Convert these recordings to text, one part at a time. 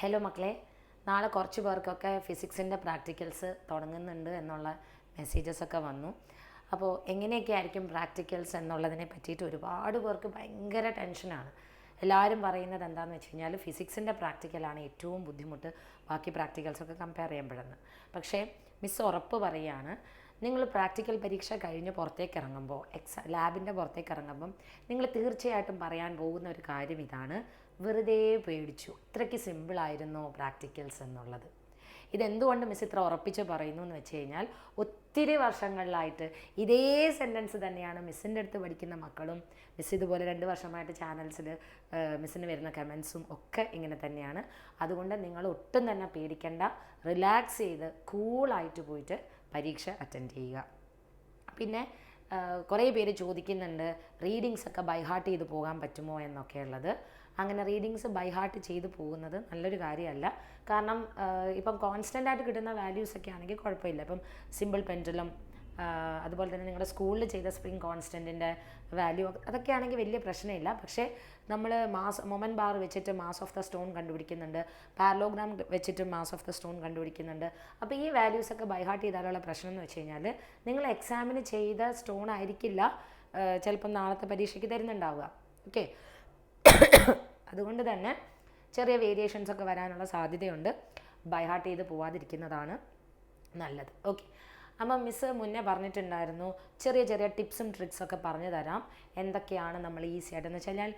Hello മക്കളെ. നാളെ കുറച്ച് പേർക്കൊക്കെ ഫിസിക്സിന്റെ പ്രാക്ടിക്കൽസ് തുടങ്ങുന്നുണ്ട് എന്നുള്ള മെസ്സേജസൊക്കെ വന്നു. അപ്പോൾ എങ്ങനെയൊക്കെ ആയിരിക്കും പ്രാക്ടിക്കൽസ് എന്നുള്ളതിനെ പറ്റിയിട്ട് ഒരുപാട് പേർക്ക് ഭയങ്കര ടെൻഷനാണ് എല്ലാവരും പറയുന്നത് എന്താണെന്ന് വെച്ച് കഴിഞ്ഞാൽ ഫിസിക്സിന്റെ പ്രാക്ടിക്കലാണ് ഏറ്റവും ബുദ്ധിമുട്ട്. ബാക്കി പ്രാക്ടിക്കൽസൊക്കെ കമ്പയർ ചെയ്യുമ്പോഴെന്ന് പക്ഷേ മിസ് ഉറപ്പ് പറയുകയാണ് നിങ്ങൾ പ്രാക്ടിക്കൽ പരീക്ഷ കഴിഞ്ഞ് പുറത്തേക്ക് ഇറങ്ങുമ്പോൾ എക്സാ ലാബിന്റെ പുറത്തേക്ക് ഇറങ്ങുമ്പം നിങ്ങൾ തീർച്ചയായിട്ടും പറയാൻ പോകുന്ന ഒരു കാര്യം ഇതാണ്. വെറുതെ പേടിച്ചു. ഇത്രയ്ക്ക് സിമ്പിളായിരുന്നു പ്രാക്ടിക്കൽസ് എന്നുള്ളത്. ഇതെന്തുകൊണ്ട് മിസ് ഇത്ര ഉറപ്പിച്ച് പറയുന്നു എന്ന് വെച്ച് കഴിഞ്ഞാൽ ഒത്തിരി വർഷങ്ങളിലായിട്ട് ഇതേ സെന്റൻസ് തന്നെയാണ് മിസ്സിന്റെ അടുത്ത് പഠിക്കുന്ന മക്കളും മിസ് ഇതുപോലെ രണ്ട് വർഷമായിട്ട് ചാനൽസിൽ മിസ്സിന് വരുന്ന കമൻസും ഒക്കെ ഇങ്ങനെ തന്നെയാണ്. അതുകൊണ്ട് നിങ്ങൾ ഒട്ടും തന്നെ പേടിക്കേണ്ട. റിലാക്സ് ചെയ്ത് കൂളായിട്ട് പോയിട്ട് പരീക്ഷ അറ്റൻഡ് ചെയ്യുക. പിന്നെ കുറേ പേര് ചോദിക്കുന്നുണ്ട് റീഡിങ്സ് ഒക്കെ ബൈഹാർട്ട് ചെയ്ത് പോകാൻ പറ്റുമോ എന്നൊക്കെ ഉള്ളത്. അങ്ങനെ റീഡിങ്സ് ബൈ ഹാർട്ട് ചെയ്തു പോകുന്നത് നല്ലൊരു കാര്യമല്ല. കാരണം ഇപ്പം കോൺസ്റ്റന്റ് ആയിട്ട് കിട്ടുന്ന വാല്യൂസ് ഒക്കെ ആണെങ്കിൽ കുഴപ്പമില്ല. ഇപ്പം സിമ്പിൾ പെൻഡുലം അതുപോലെ തന്നെ നിങ്ങളുടെ സ്കൂളിൽ ചെയ്ത സ്പ്രിംഗ് കോൺസ്റ്റന്റിന്റെ വാല്യൂ അതൊക്കെ ആണെങ്കിൽ വലിയ പ്രശ്നമില്ല. പക്ഷേ നമ്മൾ മാസ് മൊമൻ ബാർ വെച്ചിട്ട് മാസ് ഓഫ് ദ സ്റ്റോൺ കണ്ടുപിടിക്കുന്നുണ്ട്. പാരലോഗ്രാം വെച്ചിട്ട് മാസ് ഓഫ് ദ സ്റ്റോൺ കണ്ടുപിടിക്കുന്നുണ്ട്. അപ്പോൾ ഈ വാല്യൂസൊക്കെ ബൈഹാർട്ട് ചെയ്താലുള്ള പ്രശ്നം എന്ന് വെച്ച് കഴിഞ്ഞാൽ നിങ്ങൾ എക്സാമിന് ചെയ്ത സ്റ്റോൺ ആയിരിക്കില്ല ചിലപ്പം നാളത്തെ പരീക്ഷയ്ക്ക് തരുന്നുണ്ടാവുക. ഓക്കെ അതുകൊണ്ട് തന്നെ ചെറിയ വേരിയേഷൻസ് ഒക്കെ വരാനുള്ള സാധ്യതയുണ്ട്. ബൈഹാർട്ട് ചെയ്ത് പോവാതിരിക്കുന്നതാണ് നല്ലത്. ഓക്കെ അപ്പം മിസ് മുന്നേ പറഞ്ഞിട്ടുണ്ടായിരുന്നു ചെറിയ ചെറിയ ടിപ്സും ട്രിക്സൊക്കെ പറഞ്ഞു തരാം എന്തൊക്കെയാണ് നമ്മൾ ഈസി ആയിട്ട്. എന്ന് വെച്ച് കഴിഞ്ഞാൽ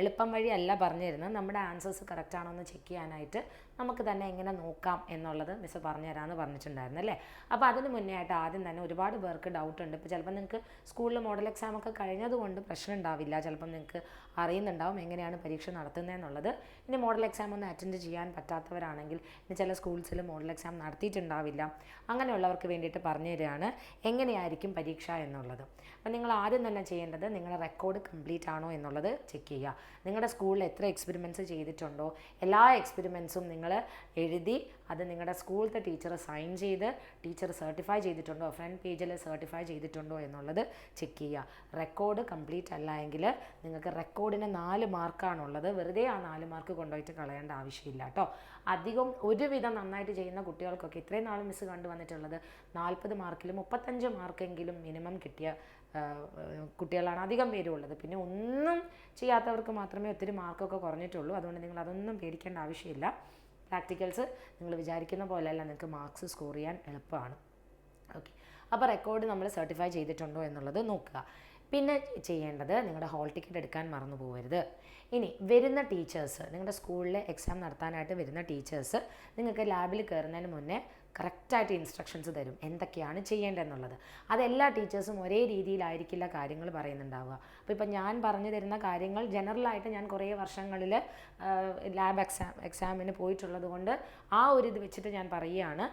എളുപ്പം വഴിയല്ല പറഞ്ഞു തരുന്നത് നമ്മുടെ ആൻസേഴ്സ് കറക്റ്റ് ആണോ എന്ന് ചെക്ക് ചെയ്യാനായിട്ട് നമുക്ക് തന്നെ എങ്ങനെ നോക്കാം എന്നുള്ളത് മിസ് പറഞ്ഞു തരാമെന്ന് പറഞ്ഞിട്ടുണ്ടായിരുന്നു അല്ലേ? അപ്പോൾ അതിന് മുന്നേ ആയിട്ട് ആദ്യം തന്നെ ഒരുപാട് പേർക്ക് ഡൗട്ട് ഉണ്ട്. ഇപ്പോൾ ചിലപ്പോൾ നിങ്ങൾക്ക് സ്കൂളിൽ മോഡൽ എക്സാം ഒക്കെ കഴിഞ്ഞതുകൊണ്ട് പ്രശ്നം ഉണ്ടാവില്ല. ചിലപ്പം നിങ്ങൾക്ക് അറിയുന്നുണ്ടാവും എങ്ങനെയാണ് പരീക്ഷ നടത്തുന്നതെന്നുള്ളത് ഇനി മോഡൽ എക്സാം ഒന്ന് അറ്റൻഡ് ചെയ്യാൻ പറ്റാത്തവരാണെങ്കിൽ ഇനി ചില സ്കൂൾസിൽ മോഡൽ എക്സാം നടത്തിയിട്ടുണ്ടാവില്ല. അങ്ങനെയുള്ളവർക്ക് വേണ്ടിയിട്ട് പറഞ്ഞു തരികയാണ്. എങ്ങനെയായിരിക്കും പരീക്ഷ എന്നുള്ളത്. അപ്പോൾ നിങ്ങൾ ആദ്യം തന്നെ ചെയ്യേണ്ടത് നിങ്ങളുടെ റെക്കോർഡ് കംപ്ലീറ്റ് ആണോ എന്നുള്ളത് ചെക്ക് ചെയ്യുക. നിങ്ങളുടെ സ്കൂളിൽ എത്ര എക്സ്പെരിമെന്റ്സ് ചെയ്തിട്ടുണ്ടോ? എല്ലാ എക്സ്പെരിമെന്റ്സും നിങ്ങൾ എഴുതി അത് നിങ്ങളുടെ സ്കൂളിലത്തെ ടീച്ചർ സൈൻ ചെയ്ത് ടീച്ചർ സർട്ടിഫൈ ചെയ്തിട്ടുണ്ടോ? ഫ്രണ്ട് പേജിൽ സർട്ടിഫൈ ചെയ്തിട്ടുണ്ടോ എന്നുള്ളത് ചെക്ക് ചെയ്യുക. റെക്കോർഡ് കംപ്ലീറ്റ് അല്ല എങ്കിൽ നിങ്ങൾക്ക് റെക്കോർഡിന് നാല് മാർക്കാണുള്ളത് വെറുതെ ആ നാല് മാർക്ക് കൊണ്ടുപോയിട്ട് കളയേണ്ട ആവശ്യമില്ല കേട്ടോ. അധികം ഒരുവിധം നന്നായിട്ട് ചെയ്യുന്ന കുട്ടികൾക്കൊക്കെ ഇത്രയും നാൾ മിസ് കണ്ടുവന്നിട്ടുള്ളത് നാൽപ്പത് മാർക്കിൽ മുപ്പത്തഞ്ച് മാർക്കെങ്കിലും മിനിമം കിട്ടിയ കുട്ടികളാണ് അധികം പേരും ഉള്ളത് പിന്നെ ഒന്നും ചെയ്യാത്തവർക്ക് മാത്രമേ ഒത്തിരി മാർക്കൊക്കെ കുറഞ്ഞിട്ടുള്ളൂ. അതുകൊണ്ട് നിങ്ങൾ അതൊന്നും പേടിക്കേണ്ട ആവശ്യമില്ല. പ്രാക്ടിക്കൽസ് നിങ്ങൾ വിചാരിക്കുന്ന പോലെയല്ല നിങ്ങൾക്ക് മാർക്സ് സ്കോർ ചെയ്യാൻ എളുപ്പമാണ്. ഓക്കെ. അപ്പോൾ റെക്കോർഡ് നമ്മൾ സർട്ടിഫൈ ചെയ്തിട്ടുണ്ടോ എന്നുള്ളത് നോക്കുക. പിന്നെ ചെയ്യേണ്ടത് നിങ്ങളുടെ ഹോൾ ടിക്കറ്റ് എടുക്കാൻ മറന്നു പോകരുത് ഇനി വരുന്ന ടീച്ചേഴ്സ് നിങ്ങളുടെ സ്കൂളിലെ എക്സാം നടത്താനായിട്ട് വരുന്ന ടീച്ചേഴ്സ് നിങ്ങൾക്ക് ലാബിൽ കയറുന്നതിന് മുന്നേ കറക്റ്റായിട്ട് ഇൻസ്ട്രക്ഷൻസ് തരും. എന്തൊക്കെയാണ് ചെയ്യേണ്ടതെന്നുള്ളത്. അതെല്ലാ ടീച്ചേഴ്സും ഒരേ രീതിയിലായിരിക്കില്ല കാര്യങ്ങൾ പറയുന്നുണ്ടാവുക. അപ്പോൾ ഇപ്പം ഞാൻ പറഞ്ഞു തരുന്ന കാര്യങ്ങൾ ജനറലായിട്ട് ഞാൻ കുറേ വർഷങ്ങളിൽ ലാബ് എക്സാം എക്സാമിന് പോയിട്ടുള്ളത് കൊണ്ട് ആ ഒരു ഇത് വെച്ചിട്ട് ഞാൻ പറയുകയാണ്.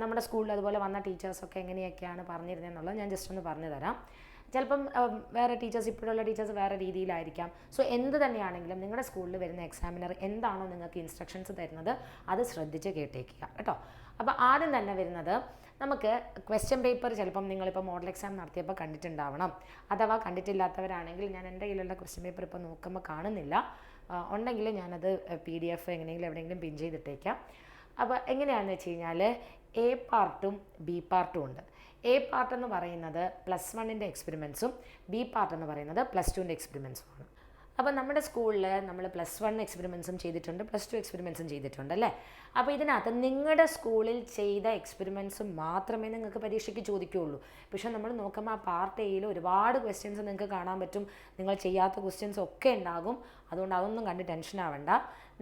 നമ്മുടെ സ്കൂളിൽ അതുപോലെ വന്ന ടീച്ചേഴ്സൊക്കെ എങ്ങനെയൊക്കെയാണ് പറഞ്ഞിരുന്നതെന്നുള്ളത് ഞാൻ ജസ്റ്റ് ഒന്ന് പറഞ്ഞു തരാം. ചിലപ്പം വേറെ ടീച്ചേഴ്സ് ഇപ്പോഴുള്ള ടീച്ചേഴ്സ് വേറെ രീതിയിലായിരിക്കാം. സോ എന്ത് തന്നെയാണെങ്കിലും നിങ്ങളുടെ സ്കൂളിൽ വരുന്ന എക്സാമിനർ എന്താണോ നിങ്ങൾക്ക് ഇൻസ്ട്രക്ഷൻസ് തരുന്നത് അത് ശ്രദ്ധിച്ച് കേട്ടേക്കുക. കേട്ടോ? അപ്പോൾ ആദ്യം തന്നെ വരുന്നത് നമുക്ക് ക്വസ്റ്റ്യൻ പേപ്പർ ചിലപ്പം നിങ്ങളിപ്പോൾ മോഡൽ എക്സാം നടത്തിയപ്പോൾ കണ്ടിട്ടുണ്ടാവണം. അഥവാ കണ്ടിട്ടില്ലാത്തവരാണെങ്കിൽ ഞാൻ എന്റെ കയ്യിലുള്ള ക്വസ്റ്റ്യൻ പേപ്പർ ഇപ്പോൾ നോക്കുമ്പോൾ കാണുന്നില്ല. ഉണ്ടെങ്കിൽ ഞാനത് പി ഡി എഫ് എങ്ങനെയെങ്കിലും എവിടെയെങ്കിലും പിൻ ചെയ്തിട്ടേക്കാം. അപ്പോൾ എങ്ങനെയാണെന്ന് വെച്ച് കഴിഞ്ഞാൽ എ പാർട്ടും ബി പാർട്ടും ഉണ്ട്. എ പാർട്ട് എന്ന് പറയുന്നത് പ്ലസ് വണ്ണിന്റെ എക്സ്പെരിമെൻസും ബി പാർട്ട് എന്ന് പറയുന്നത് പ്ലസ് ടുവിന്റെ എക്സ്പെരിമെൻസും ആണ്. അപ്പോൾ നമ്മുടെ സ്കൂളിൽ നമ്മൾ പ്ലസ് വൺ എക്സ്പെരിമെൻസും ചെയ്തിട്ടുണ്ട് പ്ലസ് ടു എക്സ്പെരിമെൻസും ചെയ്തിട്ടുണ്ട് അല്ലേ? അപ്പോൾ ഇതിനകത്ത് നിങ്ങളുടെ സ്കൂളിൽ ചെയ്ത എക്സ്പെരിമെൻസ് മാത്രമേ നിങ്ങൾക്ക് പരീക്ഷയ്ക്ക് ചോദിക്കുകയുള്ളൂ പക്ഷേ നമ്മൾ നോക്കുമ്പോൾ ആ പാർട്ട് എയിൽ ഒരുപാട് ക്വസ്റ്റ്യൻസ് നിങ്ങൾക്ക് കാണാൻ പറ്റും. നിങ്ങൾ ചെയ്യാത്ത ക്വസ്റ്റ്യൻസ് ഒക്കെ ഉണ്ടാകും. അതുകൊണ്ട് അതൊന്നും കണ്ട് ടെൻഷൻ ആവണ്ട.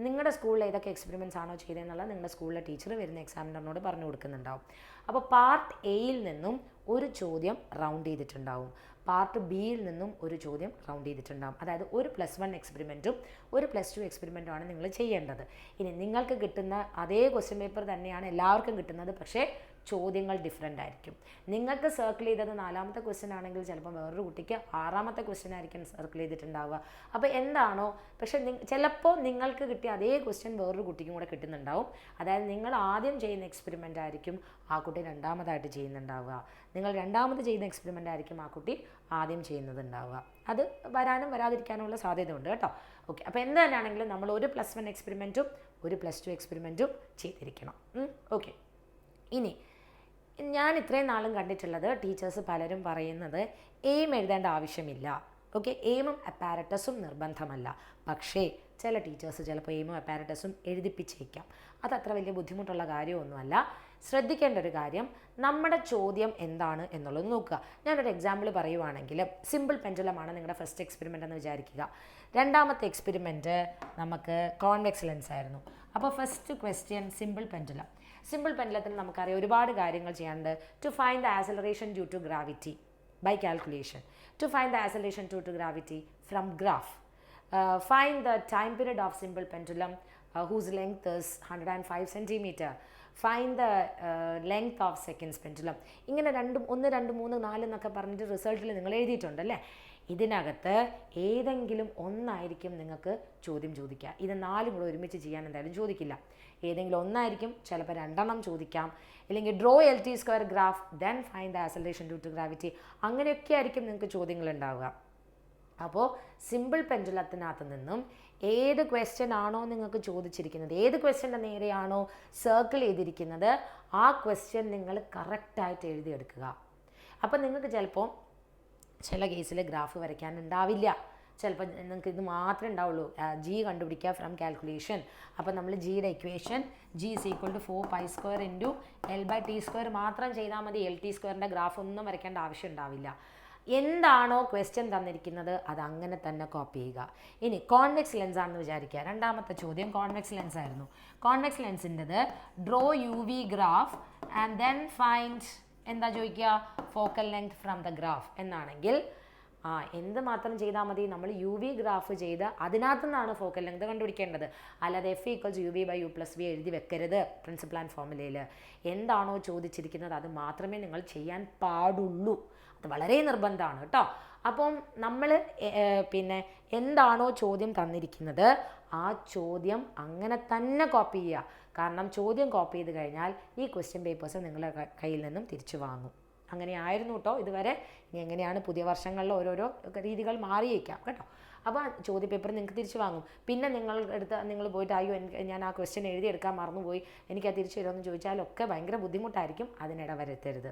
നിങ്ങളുടെ സ്കൂളിൽ ഏതൊക്കെ എക്സ്പെരിമെൻസ് ആണോ ചെയ്തതെന്നുള്ളത് നിങ്ങളുടെ സ്കൂളിലെ ടീച്ചർ വരുന്ന എക്സാമിനറിനോട് പറഞ്ഞു കൊടുക്കുന്നുണ്ടാവും. അപ്പോൾ പാർട്ട് എയിൽ നിന്നും ഒരു ചോദ്യം റൗണ്ട് ചെയ്തിട്ടുണ്ടാവും. പാർട്ട് ബിയിൽ നിന്നും ഒരു ചോദ്യം റൗണ്ട് ചെയ്തിട്ടുണ്ടാകും അതായത് ഒരു പ്ലസ് വൺ എക്സ്പെരിമെന്റും ഒരു പ്ലസ് ടു എക്സ്പെരിമെന്റും ആണ് നിങ്ങൾ ചെയ്യേണ്ടത്. ഇനി നിങ്ങൾക്ക് കിട്ടുന്ന അതേ ക്വസ്റ്റ്യൻ പേപ്പർ തന്നെയാണ് എല്ലാവർക്കും കിട്ടുന്നത് പക്ഷേ ചോദ്യങ്ങൾ ഡിഫറെന്റ് ആയിരിക്കും. നിങ്ങൾക്ക് സർക്കിൾ ചെയ്തത് നാലാമത്തെ ക്വസ്റ്റ്യൻ ആണെങ്കിൽ ചിലപ്പോൾ വേറൊരു കുട്ടിക്ക് ആറാമത്തെ ക്വസ്റ്റ്യൻ ആയിരിക്കും സർക്കിൾ ചെയ്തിട്ടുണ്ടാവുക. അപ്പോൾ എന്താണോ പക്ഷേ ചിലപ്പോൾ നിങ്ങൾക്ക് കിട്ടിയ അതേ ക്വസ്റ്റ്യൻ വേറൊരു കുട്ടിക്കും കൂടെ കിട്ടുന്നുണ്ടാവും. അതായത് നിങ്ങൾ ആദ്യം ചെയ്യുന്ന എക്സ്പെരിമെന്റ് ആയിരിക്കും ആ കുട്ടി രണ്ടാമതായിട്ട് ചെയ്യുന്നുണ്ടാവുക. നിങ്ങൾ രണ്ടാമത് ചെയ്യുന്ന എക്സ്പെരിമെന്റ് ആയിരിക്കും ആ കുട്ടി ആദ്യം ചെയ്യുന്നതുണ്ടാവുക. അത് വരാനും വരാതിരിക്കാനുള്ള സാധ്യതയുണ്ട് കേട്ടോ. ഓക്കെ അപ്പോൾ എന്ത് തന്നെയാണെങ്കിലും നമ്മൾ ഒരു പ്ലസ് വൺ എക്സ്പെരിമെന്റും ഒരു പ്ലസ് ടു എക്സ്പെരിമെന്റും ചെയ്തിരിക്കണം. ഓക്കെ ഇനി ഞാൻ ഇത്രയും നാളും കണ്ടിട്ടുള്ളത് ടീച്ചേഴ്സ് പലരും പറയുന്നത് എയിം എഴുതേണ്ട ആവശ്യമില്ല. ഓക്കെ എയിമും അപ്പാരറ്റസും നിർബന്ധമല്ല. പക്ഷേ ചില ടീച്ചേഴ്സ് ചിലപ്പോൾ എയിമും അപ്പാരറ്റസും എഴുതിപ്പിച്ചേക്കാം. അതത്ര വലിയ ബുദ്ധിമുട്ടുള്ള കാര്യമൊന്നുമല്ല. ശ്രദ്ധിക്കേണ്ട ഒരു കാര്യം നമ്മുടെ ചോദ്യം എന്താണ് എന്നുള്ളത് നോക്കുക. ഞാനൊരു എക്സാമ്പിൾ പറയുവാണെങ്കിൽ സിമ്പിൾ പെൻഡുലമാണ് നിങ്ങളുടെ ഫസ്റ്റ് എക്സ്പെരിമെന്റ് എന്ന് വിചാരിക്കുക. രണ്ടാമത്തെ എക്സ്പെരിമെന്റ് നമുക്ക് കോൺവെക്സ് ലെൻസ് ആയിരുന്നു. അപ്പോൾ first question simple pendulum simple പെൻഡുലത്തിന് നമുക്കറിയാം ഒരുപാട് കാര്യങ്ങൾ ചെയ്യാനുണ്ട്. To find the acceleration due to gravity by calculation to find the acceleration due to gravity from graph find the time period of simple pendulum whose length hundred and five 105 centimeter. Find the length of second pendulum ഇങ്ങനെ രണ്ടും ഒന്ന് രണ്ട് മൂന്ന് നാല് എന്നൊക്കെ പറഞ്ഞിട്ട് റിസൾട്ടിൽ നിങ്ങൾ എഴുതിയിട്ടുണ്ട് അല്ലേ? ഇതിനകത്ത് ഏതെങ്കിലും ഒന്നായിരിക്കും നിങ്ങൾക്ക് ചോദ്യം ചോദിക്കുക. ഇത് നാലും കൂടെ ഒരുമിച്ച് ചെയ്യാൻ എന്തായാലും ചോദിക്കില്ല. ഏതെങ്കിലും ഒന്നായിരിക്കും ചിലപ്പോൾ രണ്ടെണ്ണം ചോദിക്കാം. അല്ലെങ്കിൽ draw L T square graph then find the acceleration due to gravity അങ്ങനെയൊക്കെ ആയിരിക്കും നിങ്ങൾക്ക് ചോദ്യങ്ങൾ ഉണ്ടാവുക. അപ്പോൾ സിമ്പിൾ പെൻഡുലത്തിനകത്ത് നിന്നും ഏത് ക്വസ്റ്റ്യൻ ആണോ നിങ്ങൾക്ക് ചോദിച്ചിരിക്കുന്നത്? ഏത് ക്വസ്റ്റ്യന്റെ നേരെയാണോ സർക്കിൾ ചെയ്തിരിക്കുന്നത്? ആ ക്വസ്റ്റ്യൻ നിങ്ങൾ കറക്റ്റായിട്ട് എഴുതിയെടുക്കുക. അപ്പം നിങ്ങൾക്ക് ചിലപ്പോൾ ചില കേസിൽ ഗ്രാഫ് വരയ്ക്കാൻ ഉണ്ടാവില്ല. ചിലപ്പോൾ നിങ്ങൾക്ക് ഇത് മാത്രമേ ഉണ്ടാവുള്ളൂ. ജി കണ്ടുപിടിക്കുക ഫ്രം കാൽക്കുലേഷൻ അപ്പോൾ നമ്മൾ ജിയുടെ equation G is equal to four pi square into L by T square മാത്രം ചെയ്താൽ മതി. എൽ ടി സ്ക്വയറിന്റെ ഗ്രാഫ് ഒന്നും വരയ്ക്കേണ്ട ആവശ്യം ഉണ്ടാവില്ല. എന്താണോ ക്വസ്റ്റ്യൻ തന്നിരിക്കുന്നത് അത് അങ്ങനെ തന്നെ കോപ്പി ചെയ്യുക. ഇനി കോൺവെക്സ് ലെൻസ് ആണെന്ന് വിചാരിക്കുക. രണ്ടാമത്തെ ചോദ്യം കോൺവെക്സ് ലെൻസ് ആയിരുന്നു. Convex ലെൻസിന്റെത് draw U V graph and then find എന്താ ചോദിക്കുക? Focal length from the graph എന്നാണെങ്കിൽ ആ എന്ത് മാത്രം ചെയ്താൽ മതി? നമ്മൾ യു വി ഗ്രാഫ് ചെയ്ത് അതിനകത്തു നിന്നാണ് ഫോക്കൽ ലെങ്ത് കണ്ടുപിടിക്കേണ്ടത്. അല്ലാതെ F equals U V by U plus V എഴുതി വെക്കരുത് പ്രിൻസിപ്പൽ ആൻഡ് ഫോർമുലയിൽ എന്താണോ ചോദിച്ചിരിക്കുന്നത് അത് മാത്രമേ നിങ്ങൾ ചെയ്യാൻ പാടുള്ളൂ. അത് വളരെ നിർബന്ധമാണ് കേട്ടോ. അപ്പം നമ്മൾ പിന്നെ എന്താണോ ചോദ്യം തന്നിരിക്കുന്നത് ആ ചോദ്യം അങ്ങനെ തന്നെ കോപ്പി ചെയ്യുക. കാരണം ചോദ്യം കോപ്പി ചെയ്ത് കഴിഞ്ഞാൽ ഈ ക്വസ്റ്റ്യൻ പേപ്പേഴ്സ് നിങ്ങളുടെ കയ്യിൽ നിന്നും തിരിച്ചു വാങ്ങും. അങ്ങനെ ആയിരുന്നു കേട്ടോ. ഇതുവരെ ഇനി എങ്ങനെയാണ് പുതിയ വർഷങ്ങളിൽ ഓരോരോ രീതികൾ മാറിയേക്കാം കേട്ടോ. അപ്പോൾ ചോദ്യ പേപ്പർ നിങ്ങൾക്ക് തിരിച്ച് വാങ്ങും. പിന്നെ നിങ്ങൾ എടുത്ത് നിങ്ങൾ പോയിട്ട് അയ്യോ ഞാൻ ആ ക്വസ്റ്റ്യൻ എഴുതിയെടുക്കാൻ മറന്നുപോയി. എനിക്ക് ആ തിരിച്ചു തരുമെന്ന് ചോദിച്ചാലൊക്കെ ഭയങ്കര ബുദ്ധിമുട്ടായിരിക്കും അതിനിട വരുത്തരുത്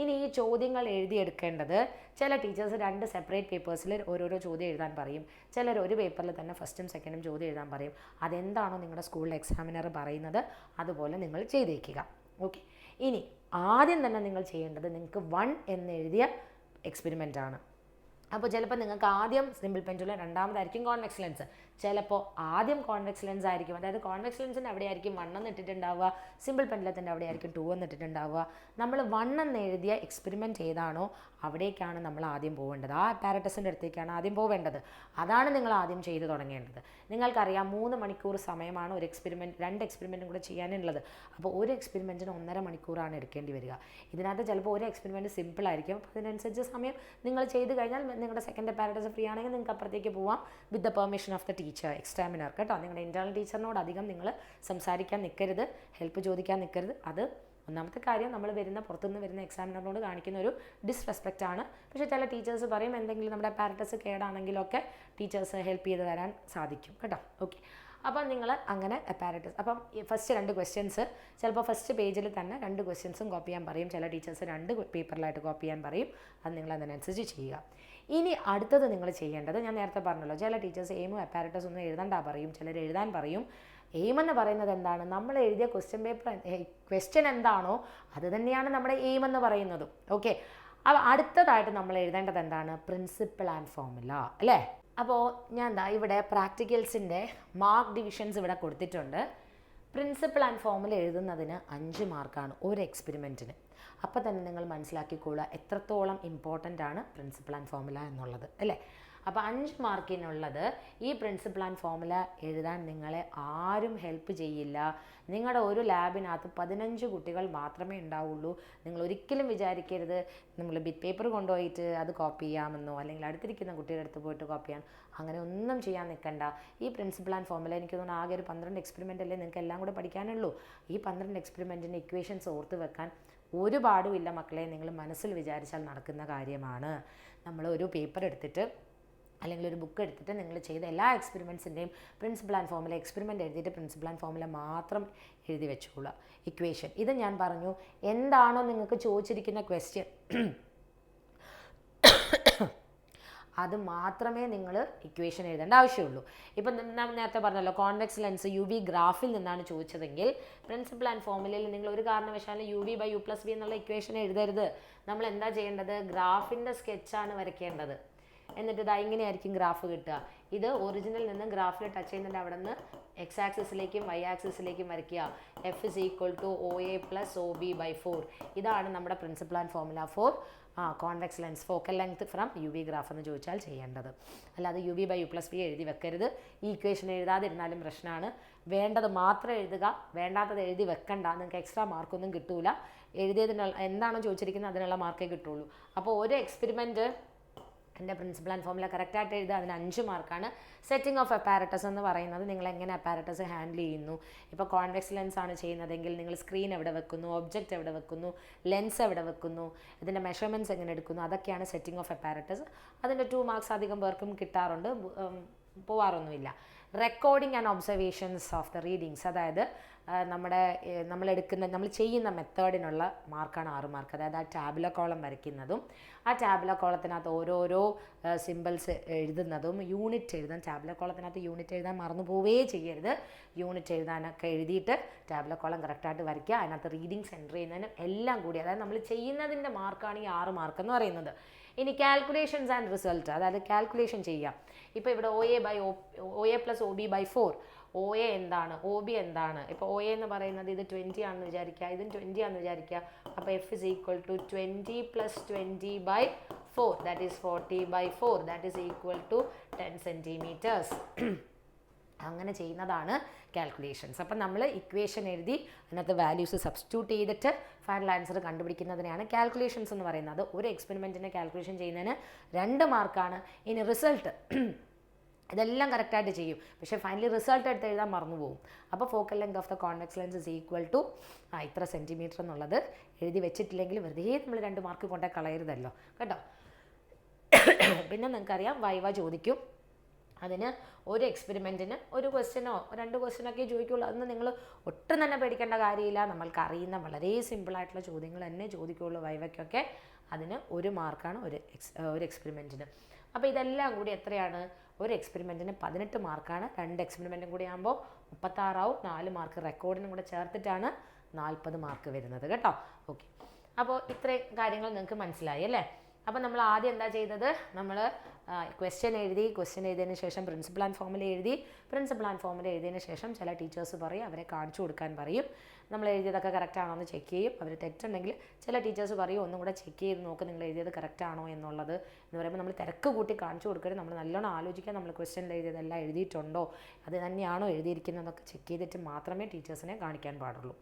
ഇനി ഈ ചോദ്യങ്ങൾ എഴുതിയെടുക്കേണ്ടത് ചില ടീച്ചേഴ്സ് രണ്ട് സെപ്പറേറ്റ് പേപ്പേഴ്സിൽ ഓരോരോ ചോദ്യം എഴുതാൻ പറയും. ചിലർ ഒരു പേപ്പറിൽ തന്നെ ഫസ്റ്റും സെക്കൻഡും ചോദ്യം എഴുതാൻ പറയും. അതെന്താണോ നിങ്ങളുടെ സ്കൂളിലെ എക്സാമിനർ പറയുന്നത് അതുപോലെ നിങ്ങൾ ചെയ്തേക്കുക. ഓക്കെ ഇനി ആദ്യം തന്നെ നിങ്ങൾ ചെയ്യേണ്ടത് നിങ്ങൾക്ക് വൺ എന്നെഴുതിയ എക്സ്പെരിമെന്റ് ആണ്. അപ്പോൾ ചിലപ്പോൾ നിങ്ങൾക്ക് ആദ്യം സിമ്പിൾ പെൻഡുലം രണ്ടാമതായിരിക്കും കോൺവെക്സ് ലെൻസ്. ചിലപ്പോൾ ആദ്യം കോൺവെക്സ് ലെൻസ് ആയിരിക്കും. അതായത് കോൺവെക്സ് ലെൻസിന്റെ അവിടെ ആയിരിക്കും വൺ എന്ന് ഇട്ടിട്ടുണ്ടാവുക സിമ്പിൾ പെൻഡലത്തിന്റെ അവിടെ ആയിരിക്കും ടു എന്ന് ഇട്ടിട്ടുണ്ടാവുക നമ്മൾ വൺ എന്ന് എഴുതിയ എക്സ്പെരിമെന്റ് ഏതാണോ അവിടേക്കാണ് നമ്മൾ ആദ്യം പോകേണ്ടത് ആ പാരറ്റസിന്റെ അടുത്തേക്കാണ് ആദ്യം പോവേണ്ടത്. അതാണ് നിങ്ങൾ ആദ്യം ചെയ്തു തുടങ്ങേണ്ടത്. നിങ്ങൾക്കറിയാം മൂന്ന് മണിക്കൂർ സമയമാണ് ഒരു എക്സ്പെരിമെന്റ് രണ്ട് എക്സ്പെരിമെന്റും കൂടെ ചെയ്യാനുള്ളത്. അപ്പോൾ ഒരു എക്സ്പെരിമെന്റിന് ഒന്നര മണിക്കൂറാണ് എടുക്കേണ്ടി വരിക. ഇതിനകത്ത് ചിലപ്പോൾ ഒരു എക്സ്പെരിമെന്റ് സിമ്പിൾ ആയിരിക്കും. അപ്പോൾ അതിനനുസരിച്ച് സമയം നിങ്ങൾ ചെയ്ത് കഴിഞ്ഞാൽ നിങ്ങളുടെ സെക്കൻഡ് പാരറ്റസ് ഫ്രീ ആണെങ്കിൽ നിങ്ങൾക്ക് അപ്പുറത്തേക്ക് പോവാം. With the permission of the teacher examiner കേട്ടോ. നിങ്ങളുടെ ഇന്റേർണൽ ടീച്ചറിനോട് അധികം നിങ്ങൾ സംസാരിക്കാൻ നിൽക്കരുത് ഹെൽപ്പ് ചോദിക്കാൻ നിൽക്കരുത് അത് ഒന്നാമത്തെ കാര്യം നമ്മൾ വരുന്ന പുറത്തുനിന്ന് വരുന്ന എക്സാമിനറിനോട് കാണിക്കുന്ന ഒരു ഡിസ്റെസ്പെക്റ്റ് ആണ്. പക്ഷേ ചില ടീച്ചേഴ്സ് പറയും എന്തെങ്കിലും നമ്മുടെ പാരറ്റസ് കേടാണെങ്കിലൊക്കെ ടീച്ചേഴ്സ് ഹെൽപ്പ് ചെയ്ത് തരാൻ സാധിക്കും കേട്ടോ. ഓക്കെ അപ്പം നിങ്ങൾ അങ്ങനെ പാരറ്റസ് അപ്പം ഫസ്റ്റ് രണ്ട് ക്വസ്റ്റ്യൻസ് ചിലപ്പോൾ ഫസ്റ്റ് പേജിൽ തന്നെ രണ്ട് ക്വസ്റ്റ്യൻസും കോപ്പി ചെയ്യാൻ പറയും. ചില ടീച്ചേഴ്സ് രണ്ട് പേപ്പറിലായിട്ട് കോപ്പി ചെയ്യാൻ പറയും. അത് നിങ്ങൾ അതിനനുസരിച്ച് ചെയ്യുക. ഇനി അടുത്തത് നിങ്ങൾ ചെയ്യേണ്ടത് ഞാൻ നേരത്തെ പറഞ്ഞല്ലോ ചില ടീച്ചേഴ്സ് എയിമും അപ്പാരറ്റസ് ഒന്നും എഴുതണ്ട പറയും ചിലർ എഴുതാൻ പറയും. എയിം എന്ന് പറയുന്നത് എന്താണ്? നമ്മൾ എഴുതിയ ക്വസ്റ്റ്യൻ പേപ്പർ ക്വസ്റ്റ്യൻ എന്താണോ അത് തന്നെയാണ് നമ്മുടെ എയിം എന്ന് പറയുന്നതും. ഓക്കെ അപ്പോൾ അടുത്തതായിട്ട് നമ്മൾ എഴുതേണ്ടത് എന്താണ്? പ്രിൻസിപ്പിൾ ആൻഡ് ഫോമുല അല്ലേ? അപ്പോൾ ഞാൻ എന്താ ഇവിടെ പ്രാക്ടിക്കൽസിന്റെ മാർക്ക് ഡിവിഷൻസ് ഇവിടെ കൊടുത്തിട്ടുണ്ട്. പ്രിൻസിപ്പിൾ ആൻഡ് ഫോമുല എഴുതുന്നതിന് അഞ്ച് മാർക്കാണ് ഒരു എക്സ്പെരിമെന്റിന് അപ്പോൾ തന്നെ നിങ്ങൾ മനസ്സിലാക്കിക്കൊള്ളുക എത്രത്തോളം ഇമ്പോർട്ടന്റ് ആണ് പ്രിൻസിപ്പിൾ ആൻഡ് ഫോമുല എന്നുള്ളത് അല്ലേ? അപ്പോൾ അഞ്ച് മാർക്കിനുള്ളത് ഈ പ്രിൻസിപ്പിൾ ആൻഡ് ഫോമുല എഴുതാൻ നിങ്ങളെ ആരും ഹെൽപ്പ് ചെയ്യില്ല. നിങ്ങളുടെ ഒരു ലാബിനകത്ത് പതിനഞ്ച് കുട്ടികൾ മാത്രമേ ഉണ്ടാവുള്ളൂ. നിങ്ങൾ ഒരിക്കലും വിചാരിക്കരുത് നമ്മൾ ബിറ്റ് പേപ്പർ കൊണ്ടുപോയിട്ട് അത് കോപ്പി ചെയ്യാമെന്നോ അല്ലെങ്കിൽ അടുത്തിരിക്കുന്ന കുട്ടിയുടെ അടുത്ത് പോയിട്ട് കോപ്പി ചെയ്യാൻ. അങ്ങനെ ഒന്നും ചെയ്യാൻ നിൽക്കണ്ട ഈ പ്രിൻസിപ്പിൾ ആൻഡ് ഫോമുല എനിക്ക് തോന്നുന്നു ആകെ ഒരു പന്ത്രണ്ട് എക്സ്പെരിമെന്റ് അല്ലേ നിങ്ങൾക്ക് എല്ലാം കൂടെ പഠിക്കാനുള്ളൂ. ഈ പന്ത്രണ്ട് എക്സ്പെരിമെന്റിന്റെ ഇക്വേഷൻസ് ഓർത്ത് വെക്കാൻ ഒരുപാടും പാടുമില്ല മക്കളെ നിങ്ങൾ മനസ്സിൽ വിചാരിച്ചാൽ നടക്കുന്ന കാര്യമാണ്. നമ്മൾ ഒരു പേപ്പർ എടുത്തിട്ട് അല്ലെങ്കിൽ ഒരു ബുക്ക് എടുത്തിട്ട് നിങ്ങൾ ചെയ്ത എല്ലാ എക്സ്പെരിമെൻസിന്റെയും പ്രിൻസിപ്പൽ ആൻഡ് ഫോമുല എക്സ്പെരിമെന്റ് എഴുതിയിട്ട് പ്രിൻസിപ്പൽ ആൻഡ് ഫോമുല മാത്രം എഴുതി വെച്ചോളൂ ഇക്വേഷൻ ഇത് ഞാൻ പറഞ്ഞു എന്താണോ നിങ്ങൾക്ക് ചോദിച്ചിരിക്കുന്ന ക്വസ്റ്റ്യൻ അത് മാത്രമേ നിങ്ങൾ ഇക്വേഷൻ എഴുതേണ്ട ആവശ്യമുള്ളൂ. ഇപ്പം നാം നേരത്തെ പറഞ്ഞല്ലോ കോൺവെക്സ് ലെൻസ് യു വി ഗ്രാഫിൽ നിന്നാണ് ചോദിച്ചതെങ്കിൽ പ്രിൻസിപ്പൽ ആൻഡ് ഫോമുലയിൽ നിങ്ങൾ ഒരു കാരണവശാലും U V by U plus B എന്നുള്ള ഇക്വേഷൻ എഴുതരുത്. നമ്മൾ എന്താ ചെയ്യേണ്ടത്? ഗ്രാഫിന്റെ സ്കെച്ചാണ് വരയ്ക്കേണ്ടത്. എന്നിട്ട് ഇതാ ഇങ്ങനെയായിരിക്കും ഗ്രാഫ് കിട്ടുക. ഇത് ഒറിജിനൽ നിന്ന് ഗ്രാഫിൽ ടച്ച് ചെയ്യുന്നുണ്ട് അവിടെ നിന്ന് എക്സ് ആക്സിസിലേക്കും വൈ ആക്സിസിലേക്കും വരയ്ക്കുക. F is equal to O A plus O B by four ഇതാണ് നമ്മുടെ പ്രിൻസിപ്പൽ ആൻഡ് ഫോർമുല ഫോർ ആ convex lens focal length from U V graph എന്ന് ചോദിച്ചാൽ ചെയ്യേണ്ടത്. അല്ലാതെ U V by U plus V എഴുതി വെക്കരുത്. ഈ ഇക്വേഷൻ എഴുതാതിരുന്നാലും പ്രശ്നമാണ് വേണ്ടത് മാത്രം എഴുതുക. വേണ്ടാത്തത് എഴുതി വെക്കണ്ട. നിങ്ങൾക്ക് എക്സ്ട്രാ മാർക്കൊന്നും കിട്ടൂല. എഴുതിയതിനുള്ള എന്താണോ ചോദിച്ചിരിക്കുന്നത് അതിനുള്ള മാർക്കേ കിട്ടുള്ളൂ. അപ്പോൾ ഒരു എക്സ്പെരിമെന്റ് എന്റെ പ്രിൻസിപ്പൽ ആൻഡ് ഫോമുല കറക്റ്റായിട്ട് എഴുതുക അതിന് അഞ്ച് മാർക്കാണ് സെറ്റിംഗ് ഓഫ് അപ്പാരറ്റസ് എന്ന് പറയുന്നത്. നിങ്ങൾ എങ്ങനെ അപ്പാരറ്റസ് ഹാൻഡിൽ ചെയ്യുന്നു? ഇപ്പോൾ കോൺവെക്സ് ലെൻസ് ആണ് ചെയ്യുന്നതെങ്കിൽ നിങ്ങൾ സ്ക്രീൻ എവിടെ വെക്കുന്നു? ഒബ്ജക്റ്റ് എവിടെ വെക്കുന്നു? ലെൻസ് എവിടെ വെക്കുന്നു? ഇതിന്റെ മെഷർമെന്റ്സ് എങ്ങനെ എടുക്കുന്നു? അതൊക്കെയാണ് സെറ്റിംഗ് ഓഫ് അപ്പാരറ്റസ് അതിന്റെ ടു മാർക്സ് അധികം പേർക്കും കിട്ടാറുണ്ട്. പോവാറൊന്നുമില്ല. Recording and observations of the readings അതായത് നമ്മുടെ നമ്മളെടുക്കുന്ന നമ്മൾ ചെയ്യുന്ന മെത്തേഡിനുള്ള മാർക്കാണ് ആറ് മാർക്ക്. അതായത് ആ ടാബുല കോളം വരയ്ക്കുന്നതും ആ ടാബുല കോളത്തിനകത്ത് ഓരോരോ സിമ്പിൾസ് എഴുതുന്നതും യൂണിറ്റ് എഴുതാൻ ടാബുല കോളത്തിനകത്ത് യൂണിറ്റ് എഴുതാൻ മറന്നു പോവേ ചെയ്യരുത്. യൂണിറ്റ് എഴുതാനൊക്കെ എഴുതിയിട്ട് ടാബുല കോളം കറക്റ്റായിട്ട് വരയ്ക്കുക. അതിനകത്ത് റീഡിങ്സ് എന്റർ ചെയ്യുന്നതിനും എല്ലാം കൂടി അതായത് നമ്മൾ ചെയ്യുന്നതിന്റെ മാർക്കാണ് ഈ ആറ് മാർക്ക് എന്ന് പറയുന്നത്. ഇനി കാൽക്കുലേഷൻസ് ആൻഡ് റിസൾട്ട് അതായത് കാൽക്കുലേഷൻ ചെയ്യാം. ഇപ്പോൾ ഇവിടെ O A by O A plus O B by four O A എന്താണ്? ഒ ബി എന്താണ്? ഇപ്പോൾ ഒ എ എന്ന് പറയുന്നത് ഇത് ട്വന്റി ആണെന്ന് വിചാരിക്കുക. ഇതും ട്വന്റി ആണെന്ന് വിചാരിക്കുക. അപ്പോൾ F is equal to twenty plus twenty by four that is forty by four that is equal to ten centimetres അങ്ങനെ ചെയ്യുന്നതാണ് കാൽക്കുലേഷൻസ് അപ്പം നമ്മൾ ഇക്വേഷൻ എഴുതി അതിനകത്ത് വാല്യൂസ് സബ്സ്റ്റിറ്റ്യൂട്ട് ചെയ്തിട്ട് ഫൈനൽ ആൻസർ കണ്ടുപിടിക്കുന്നതിനെയാണ് കാൽക്കുലേഷൻസ് എന്ന് പറയുന്നത്. ഒരു എക്സ്പെരിമെന്റിനെ കാൽക്കുലേഷൻ ചെയ്യുന്നതിന് രണ്ട് മാർക്കാണ് ഇനി റിസൾട്ട് ഇതെല്ലാം കറക്റ്റായിട്ട് ചെയ്യും. പക്ഷേ ഫൈനലി റിസൾട്ട് എടുത്ത് എഴുതാൻ മറന്നു പോകും അപ്പോൾ focal length of the convex lens is equal to ആ ഇത്ര സെന്റിമീറ്റർ എന്നുള്ളത് എഴുതി വെച്ചിട്ടില്ലെങ്കിൽ വെറുതെ നമ്മൾ രണ്ട് മാർക്ക് കൊണ്ടേ കളയരുതല്ലോ. കേട്ടോ? പിന്നെ നിങ്ങൾക്കറിയാം വൈവ ചോദിക്കും. അതിന് ഒരു എക്സ്പെരിമെന്റിന് ഒരു ക്വസ്റ്റ്യനോ രണ്ട് ക്വസ്റ്റ്യനൊക്കെ ചോദിക്കുള്ളൂ. അതൊന്നും നിങ്ങൾ ഒട്ടും തന്നെ പേടിക്കേണ്ട കാര്യമില്ല. നമ്മൾക്ക് അറിയുന്ന വളരെ സിമ്പിളായിട്ടുള്ള ചോദ്യങ്ങൾ തന്നെ ചോദിക്കുകയുള്ളൂ വൈവയ്ക്കൊക്കെ. അതിന് ഒരു മാർക്കാണ് ഒരു എക്സ് ഒരു എക്സ്പെരിമെന്റിന് അപ്പോൾ ഇതെല്ലാം കൂടി എത്രയാണ്? ഒരു എക്സ്പെരിമെന്റിന് പതിനെട്ട് മാർക്കാണ് രണ്ട് എക്സ്പെരിമെന്റും കൂടി ആകുമ്പോൾ മുപ്പത്താറാവും നാല് മാർക്ക് റെക്കോർഡിനും കൂടെ ചേർത്തിട്ടാണ് നാൽപ്പത് മാർക്ക് വരുന്നത് കേട്ടോ. ഓക്കെ അപ്പോൾ ഇത്രയും കാര്യങ്ങൾ നിങ്ങൾക്ക് മനസ്സിലായി അല്ലേ? അപ്പോൾ നമ്മൾ ആദ്യം എന്താ ചെയ്തത്? നമ്മൾ ക്വസ്റ്റ്യൻ എഴുതി ക്വസ്റ്റ്യൻ എഴുതിയതിന് ശേഷം പ്രിൻസിപ്പൽ ആൻഡ് ഫോമിൽ എഴുതി പ്രിൻസിപ്പൽ ആൻഡ് ഫോമിൽ എഴുതിയതിന് ശേഷം ചില ടീച്ചേഴ്സ് പറയും അവരെ കാണിച്ചു കൊടുക്കാൻ പറയും. നമ്മൾ എഴുതിയതൊക്കെ കറക്റ്റ് ആണോ എന്ന് ചെക്ക് ചെയ്യും. അവർ തെറ്റുണ്ടെങ്കിൽ ചില ടീച്ചേഴ്സ് പറയും ഒന്നും കൂടെ ചെക്ക് ചെയ്ത് നോക്ക് നിങ്ങൾ എഴുതിയത് കറക്റ്റ് ആണോ എന്നുള്ളത്. എന്ന് പറയുമ്പോൾ നമ്മൾ തിരക്ക് കൂട്ടി കാണിച്ചു കൊടുക്കരുത്. നമ്മൾ നല്ലോണം ആലോചിക്കാൻ നമ്മൾ ക്വസ്റ്റ്യനിൽ എഴുതിയതെല്ലാം എഴുതിയിട്ടുണ്ടോ? അത് തന്നെയാണോ എഴുതിയിരിക്കുന്നതെന്നൊക്കെ ചെക്ക് ചെയ്തിട്ട് മാത്രമേ ടീച്ചേഴ്സിനെ കാണിക്കാൻ പാടുള്ളൂ.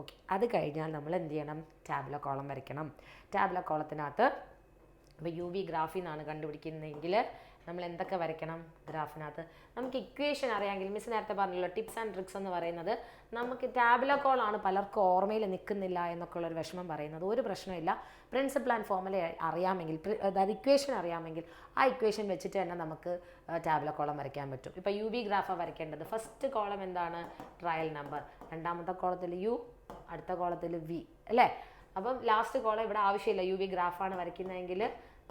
ഓക്കെ അത് കഴിഞ്ഞാൽ നമ്മൾ എന്ത് ചെയ്യണം? ടാബ്ലോ കോളം വരയ്ക്കണം. ടാബ്ലോ കോളത്തിനകത്ത് ഇപ്പോൾ യു വി ഗ്രാഫിൽ നിന്നാണ് കണ്ടുപിടിക്കുന്നതെങ്കിൽ നമ്മൾ എന്തൊക്കെ വരയ്ക്കണം ഗ്രാഫിനകത്ത്? നമുക്ക് ഇക്വേഷൻ അറിയാമെങ്കിൽ മിസ് നേരത്തെ പറഞ്ഞല്ലോ ടിപ്സ് ആൻഡ് ട്രിക്സ് എന്ന് പറയുന്നത് നമുക്ക് ടാബ്ലോ കോളാണ് പലർക്കും ഓർമ്മയിൽ നിൽക്കുന്നില്ല എന്നൊക്കെ ഉള്ളൊരു വിഷമം പറയുന്നത്. ഒരു പ്രശ്നമില്ല പ്രിൻസിപ്പൽ ആൻഡ് ഫോമുല അറിയാമെങ്കിൽ അതായത് ഇക്വേഷൻ അറിയാമെങ്കിൽ ആ ഇക്വേഷൻ വെച്ചിട്ട് തന്നെ നമുക്ക് ടാബ്ലോ കോളം വരയ്ക്കാൻ പറ്റും. ഇപ്പോൾ യു വി ഗ്രാഫാണ് വരയ്ക്കേണ്ടത്. ഫസ്റ്റ് കോളം എന്താണ്? ട്രയൽ നമ്പർ രണ്ടാമത്തെ കോളത്തിൽ യു അടുത്ത കോളത്തിൽ വി അല്ലേ? അപ്പം ലാസ്റ്റ് കോളം ഇവിടെ ആവശ്യമില്ല. യു വി ഗ്രാഫാണ് വരയ്ക്കുന്നതെങ്കിൽ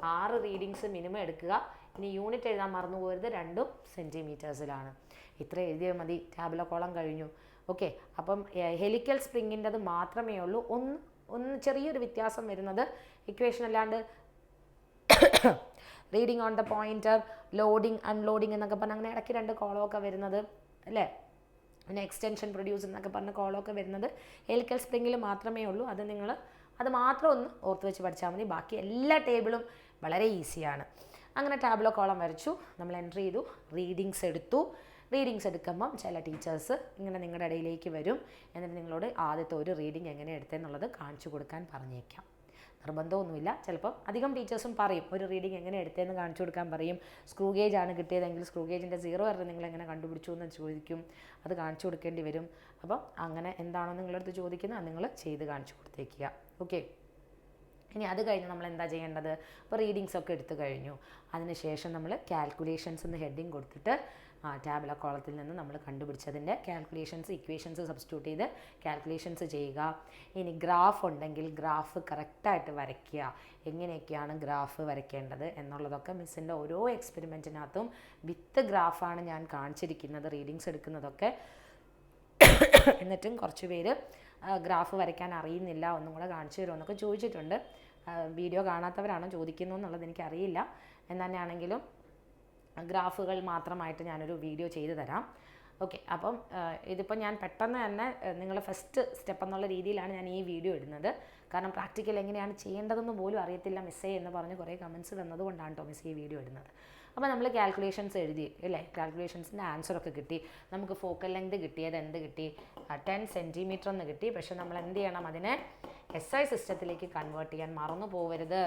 ആറ് റീഡിങ്സ് മിനിമം എടുക്കുക. ഇനി യൂണിറ്റ് എഴുതാൻ മറന്നു പോകരുത്. രണ്ടും സെന്റിമീറ്റേഴ്സിലാണ് ഇത്ര എഴുതിയാൽ മതി. ടാബിലോ കോളം കഴിഞ്ഞു. ഓക്കെ. അപ്പം ഹെലിക്കൽ സ്പ്രിങ്ങിന്റെത് മാത്രമേ ഉള്ളൂ. ഒന്ന് ഒന്ന് ചെറിയൊരു വ്യത്യാസം വരുന്നത് ഇക്വേഷൻ അല്ലാണ്ട് reading on the pointer loading unloading എന്നൊക്കെ പറഞ്ഞ് അങ്ങനെ ഇടയ്ക്ക് രണ്ട് കോളമൊക്കെ വരുന്നത് അല്ലേ? പിന്നെ എക്സ്റ്റൻഷൻ പ്രൊഡ്യൂസ് എന്നൊക്കെ പറഞ്ഞ കോളമൊക്കെ വരുന്നത് ഹെലിക്കൽ സ്പ്രിങ്ങിൽ മാത്രമേ ഉള്ളൂ. അത് നിങ്ങൾ അത് മാത്രം ഒന്ന് ഓർത്ത് വെച്ച് പഠിച്ചാൽ മതി. ബാക്കി എല്ലാ ടേബിളും വളരെ ഈസിയാണ്. അങ്ങനെ ടാബ്ലോ കോളം വരച്ചു. നമ്മൾ എന്റർ ചെയ്തു. റീഡിങ്സ് എടുത്തു. റീഡിങ്സ് എടുക്കുമ്പം ചില ടീച്ചേഴ്സ് ഇങ്ങനെ നിങ്ങളുടെ ഇടയിലേക്ക് വരും. എന്നിട്ട് നിങ്ങളോട് ആദ്യത്തെ ഒരു റീഡിങ് എങ്ങനെ എടുത്തെന്നുള്ളത് കാണിച്ചു കൊടുക്കാൻ പറഞ്ഞേക്കാം. നിർബന്ധമൊന്നുമില്ല. ചിലപ്പം അധികം ടീച്ചേഴ്സും പറയും ഒരു റീഡിങ് എങ്ങനെ എടുത്തതെന്ന് കാണിച്ചു കൊടുക്കാൻ പറയും. സ്ക്രൂ ഗേജ് ആണ് കിട്ടിയതെങ്കിൽ സ്ക്രൂ ഗേജിന്റെ സീറോ എറർ നിങ്ങൾ എങ്ങനെ കണ്ടുപിടിച്ചു എന്ന് ചോദിക്കും. അത് കാണിച്ചു കൊടുക്കേണ്ടി വരും. അപ്പം അങ്ങനെ എന്താണോ നിങ്ങളടുത്ത് ചോദിക്കുന്നത് നിങ്ങൾ ചെയ്ത് കാണിച്ചു കൊടുത്തേക്കുക. ഓക്കെ? ഇനി അത് കഴിഞ്ഞ് നമ്മൾ എന്താ ചെയ്യേണ്ടത്? അപ്പോൾ റീഡിങ്സ് ഒക്കെ എടുത്തു കഴിഞ്ഞു. അതിനുശേഷം നമ്മൾ കാൽക്കുലേഷൻസ് എന്ന് ഹെഡിങ് കൊടുത്തിട്ട് ടാബ്ല കോളത്തിൽ നിന്ന് നമ്മൾ കണ്ടുപിടിച്ചതിന്റെ കാൽക്കുലേഷൻസ് ഇക്വേഷൻസ് സബ്സ്റ്റിറ്റ്യൂട്ട് ചെയ്ത് കാൽക്കുലേഷൻസ് ചെയ്യുക. ഇനി ഗ്രാഫ് ഉണ്ടെങ്കിൽ ഗ്രാഫ് കറക്റ്റായിട്ട് വരയ്ക്കുക. എങ്ങനെയൊക്കെയാണ് ഗ്രാഫ് വരയ്ക്കേണ്ടത് എന്നുള്ളതൊക്കെ മിസ്സിന്റെ ഓരോ എക്സ്പെരിമെന്റിനകത്തും വിത്ത് ഗ്രാഫാണ് ഞാൻ കാണിച്ചിരിക്കുന്നത് റീഡിങ്സ് എടുക്കുന്നതൊക്കെ. എന്നിട്ടും കുറച്ച് പേര് ഗ്രാഫ് വരയ്ക്കാൻ അറിയുന്നില്ല ഒന്നും കൂടെ കാണിച്ചു തരുമെന്നൊക്കെ ചോദിച്ചിട്ടുണ്ട്. വീഡിയോ കാണാത്തവരാണോ ചോദിക്കുന്നു എന്നുള്ളത് എനിക്കറിയില്ല. എന്നാണെങ്കിലും ഗ്രാഫുകൾ മാത്രമായിട്ട് ഞാനൊരു വീഡിയോ ചെയ്തു തരാം. ഓക്കെ അപ്പം ഇതിപ്പോൾ ഞാൻ പെട്ടെന്ന് തന്നെ നിങ്ങൾ ഫസ്റ്റ് സ്റ്റെപ്പ് എന്നുള്ള രീതിയിലാണ് ഞാൻ ഈ വീഡിയോ ഇടുന്നത്. കാരണം പ്രാക്ടിക്കൽ എങ്ങനെയാണ് ചെയ്യേണ്ടതെന്ന് പോലും അറിയത്തില്ല മിസ്സേ എന്ന് പറഞ്ഞ് കുറേ കമൻസ് വന്നതുകൊണ്ടാണ് കേട്ടോ മിസ് ഈ വീഡിയോ ഇടുന്നത്. അപ്പോൾ നമ്മൾ കാൽക്കുലേഷൻസ് എഴുതി അല്ലേ? കാൽക്കുലേഷൻസിന്റെ ആൻസറൊക്കെ കിട്ടി. നമുക്ക് ഫോക്കൽ ലെങ്ത് കിട്ടിയത് എന്ത് കിട്ടി? ടെൻ സെന്റിമീറ്റർ എന്ന് കിട്ടി. പക്ഷെ നമ്മൾ എന്ത് ചെയ്യണം? അതിനെ എസ് ഐ സിസ്റ്റത്തിലേക്ക് കൺവേർട്ട് ചെയ്യാൻ മറന്നു പോകരുത്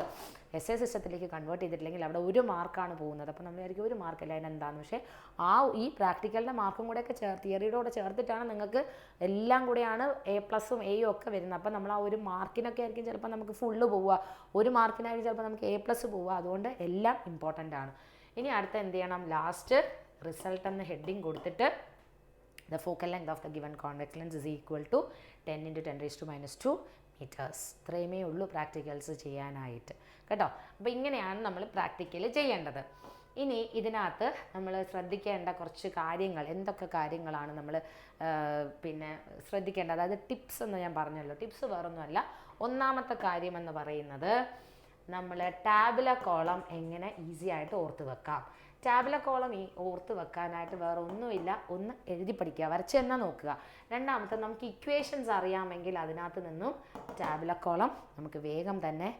എസ് ഐ സിസ്റ്റത്തിലേക്ക് കൺവേർട്ട് ചെയ്തിട്ടില്ലെങ്കിൽ അവിടെ ഒരു മാർക്കാണ് പോകുന്നത്. അപ്പോൾ നമ്മൾ വിചാരിക്കും ഒരു മാർക്കല്ല അതിനെന്താന്ന് പക്ഷേ ആ ഈ പ്രാക്ടിക്കലിന്റെ മാർക്കും കൂടെയൊക്കെ ചേർ തിയറിയുടെ കൂടെ ചേർത്തിട്ടാണ് നിങ്ങൾക്ക് എല്ലാം കൂടെയാണ് എ പ്ലസും എയും ഒക്കെ വരുന്നത്. അപ്പോൾ നമ്മൾ ആ ഒരു മാർക്കിനൊക്കെ ആയിരിക്കും ചിലപ്പോൾ നമുക്ക് ഫുള്ള് പോവുക. ഒരു മാർക്കിനായിരിക്കും ചിലപ്പോൾ നമുക്ക് എ പ്ലസ് പോവുക. അതുകൊണ്ട് എല്ലാം ഇമ്പോർട്ടന്റ് ആണ്. ഇനി അടുത്ത എന്ത് ചെയ്യണം? ലാസ്റ്റ് റിസൾട്ട് എന്ന ഹെഡിങ് കൊടുത്തിട്ട് the focal length of the given convex lens is equal to ten into ten raise to minus two metres ഇത്രയുമേ ഉള്ളൂ പ്രാക്ടിക്കൽസ് ചെയ്യാനായിട്ട്. കേട്ടോ? അപ്പോൾ ഇങ്ങനെയാണ് നമ്മൾ പ്രാക്ടിക്കൽ ചെയ്യേണ്ടത്. ഇനി ഇതിനകത്ത് നമ്മൾ ശ്രദ്ധിക്കേണ്ട കുറച്ച് കാര്യങ്ങൾ എന്തൊക്കെ കാര്യങ്ങളാണ് നമ്മൾ പിന്നെ ശ്രദ്ധിക്കേണ്ടത്? അതായത് ടിപ്സ് എന്ന് ഞാൻ പറഞ്ഞല്ലോ. ടിപ്സ് വേറൊന്നുമല്ല. ഒന്നാമത്തെ കാര്യം എന്ന് പറയുന്നത് നമ്മൾ ടാബില കോളം എങ്ങനെ ഈസി ആയിട്ട് ഓർത്ത് വെക്കാം. ടാബില കോളം ഈ ഓർത്ത് വെക്കാനായിട്ട് വേറെ ഒന്നുമില്ല. ഒന്ന് എഴുതി പഠിക്കുക വരച്ച് തന്നെ നോക്കുക. രണ്ടാമത്തെ നമുക്ക് ഇക്വേഷൻസ് അറിയാമെങ്കിൽ അതിനകത്ത് നിന്നും ടാബ്ല കോളം നമുക്ക് വേഗം തന്നെ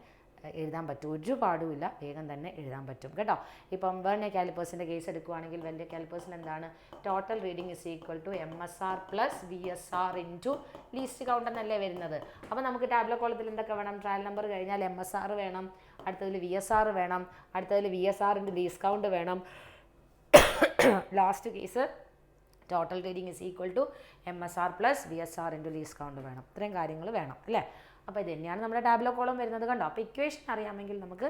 എഴുതാൻ പറ്റും. ഒരു പാടുമില്ല വേഗം തന്നെ എഴുതാൻ പറ്റും കേട്ടോ. ഇപ്പം വെർണിയ കാലിപ്പേഴ്സിന്റെ കേസ് എടുക്കുകയാണെങ്കിൽ വെർണിയ കാലിപ്പേഴ്സിൽ എന്താണ്? Total reading is equal to M S R plus V S R into least count എന്നല്ലേ വരുന്നത്? അപ്പോൾ നമുക്ക് ടാബ്ലോ കോളത്തിൽ എന്തൊക്കെ വേണം? ട്രയൽ നമ്പർ കഴിഞ്ഞാൽ എം എസ് ആർ വേണം. അടുത്തതിൽ വി എസ് ആർ വേണം അടുത്തതിൽ വി എസ് ആറിന്റെ ഡിസ്കൗണ്ട് വേണം. Last case total reading is equal to M S R plus V S R into discount വേണം. ഇത്രയും കാര്യങ്ങൾ വേണം അല്ലേ? അപ്പോൾ ഇത് തന്നെയാണ് നമ്മുടെ ടാബ്ലോ കോളം വരുന്നത് കണ്ടോ? അപ്പോൾ ഇക്വേഷൻ അറിയാമെങ്കിൽ നമുക്ക്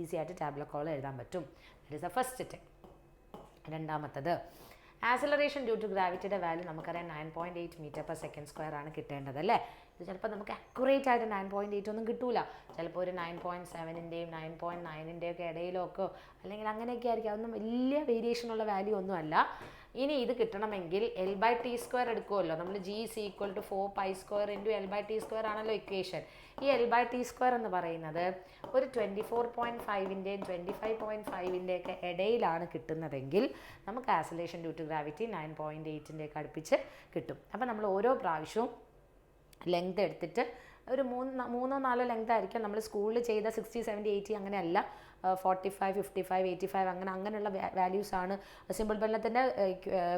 ഈസി ആയിട്ട് ടാബ്ലോ കോളം എഴുതാൻ പറ്റും. That is a first tech രണ്ടാമത്തത് ആക്സിലറേഷൻ ഡ്യൂ ടു ഗ്രാവിറ്റിയുടെ വാല്യൂ നമുക്കറിയാം nine point eight metre per second square ആണ് കിട്ടേണ്ടത് അല്ലേ? ഇത് ചിലപ്പോൾ നമുക്ക് അക്യുറേറ്റ് ആയിട്ട് നയൻ പോയിന്റ് എയ്റ്റ് ഒന്നും കിട്ടൂല. ചിലപ്പോൾ ഒരു നയൻ പോയിന്റ് സെവനിന്റെയും നയൻ പോയിന്റ് നയനിന്റെയും ഒക്കെ ഇടയിലൊക്കെ അല്ലെങ്കിൽ അങ്ങനെയൊക്കെ ആയിരിക്കും. അതൊന്നും വലിയ വേരിയേഷൻ ഉള്ള വാല്യൂ ഒന്നുമല്ല ഇനി ഇത് കിട്ടണമെങ്കിൽ എൽ ബൈ ടി സ്ക്വയർ എടുക്കുമല്ലോ നമ്മൾ G C equal to four pi square into L by T square ആണല്ലോ ഇക്വേഷൻ ഈ എൽ ബൈ ടി സ്ക്വയർ എന്ന് പറയുന്നത് ഒരു ട്വന്റി ഫോർ പോയിന്റ് ഫൈവിന്റെയും ട്വന്റി ഫൈവ് പോയിന്റ് ഫൈവിന്റെയൊക്കെ ഇടയിലാണ് കിട്ടുന്നതെങ്കിൽ നമുക്ക് acceleration due to gravity nine point എയ്റ്റിന്റെയൊക്കെ അടുപ്പിച്ച് കിട്ടും. അപ്പോൾ നമ്മൾ ഓരോ പ്രാവശ്യവും ലെങ്ത് എടുത്തിട്ട് ഒരു മൂന്ന് മൂന്നോ നാലോ ലെങ്ത് ആയിരിക്കും നമ്മൾ സ്കൂളിൽ ചെയ്ത സിക്സ്റ്റി സെവന്റി എയ്റ്റി അങ്ങനെയല്ല. Forty five fifty five eighty five അങ്ങനെ അങ്ങനെയുള്ള വാല്യൂസ് ആണ്. സിമ്പിൾ പഠനത്തിന്റെ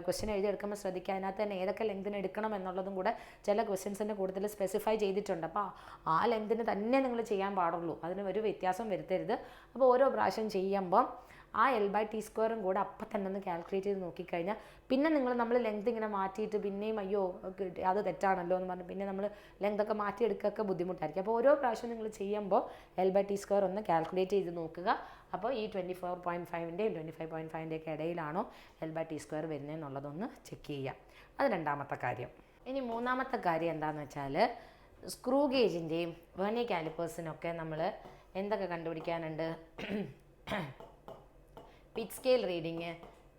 ക്വസ്റ്റ്യൻ എഴുതിയെടുക്കുമ്പോൾ ശ്രദ്ധിക്കുക. അതിനകത്ത് തന്നെ ഏതൊക്കെ ലെങ്തിന് എടുക്കണം എന്നുള്ളതും കൂടെ ചില ക്വസ്റ്റ്യൻസിന്റെ കൂടുതൽ സ്പെസിഫൈ ചെയ്തിട്ടുണ്ട്. അപ്പോൾ ആ ലെങ്തിന് തന്നെ നിങ്ങൾ ചെയ്യാൻ പാടുള്ളൂ. അതിന് ഒരു വ്യത്യാസം വരുത്തരുത്. അപ്പോൾ ഓരോ പ്രാവശ്യം ചെയ്യുമ്പം ആ എൽ ബൈ ടി സ്ക്വയറും കൂടെ അപ്പം തന്നെ ഒന്ന് കാൽക്കുലേറ്റ് ചെയ്ത് നോക്കിക്കഴിഞ്ഞാൽ പിന്നെ നിങ്ങൾ നമ്മൾ ലെങ്ത് ഇങ്ങനെ മാറ്റിയിട്ട് പിന്നെയും അയ്യോ അത് തെറ്റാണല്ലോ എന്ന് പറഞ്ഞ് പിന്നെ നമ്മൾ ലെങ്ത് ഒക്കെ മാറ്റിയെടുക്കുകയൊക്കെ ബുദ്ധിമുട്ടായിരിക്കും. അപ്പോൾ ഓരോ പ്രാവശ്യം നിങ്ങൾ ചെയ്യുമ്പോൾ എൽ ബൈ ടി സ്ക്വയർ ഒന്ന് കാൽക്കുലേറ്റ് ചെയ്ത് നോക്കുക. അപ്പോൾ ഈ ട്വന്റി ഫോർ പോയിന്റ് ഫൈവിന്റെയും ട്വന്റി ഫൈവ് പോയിന്റ് ഫൈവിന്റെയൊക്കെ ഇടയിലാണോ എൽ ബൈ ടി സ്ക്വയർ വരുന്നതെന്നുള്ളതൊന്ന് ചെക്ക് ചെയ്യുക അത് രണ്ടാമത്തെ കാര്യം. ഇനി മൂന്നാമത്തെ കാര്യം എന്താണെന്ന് വെച്ചാൽ സ്ക്രൂ ഗേജിന്റെയും വേണി കാലിപ്പേഴ്സിനൊക്കെ നമ്മൾ എന്തൊക്കെ കണ്ടുപിടിക്കാനുണ്ട്? പിറ്റ് സ്കെയിൽ റീഡിങ്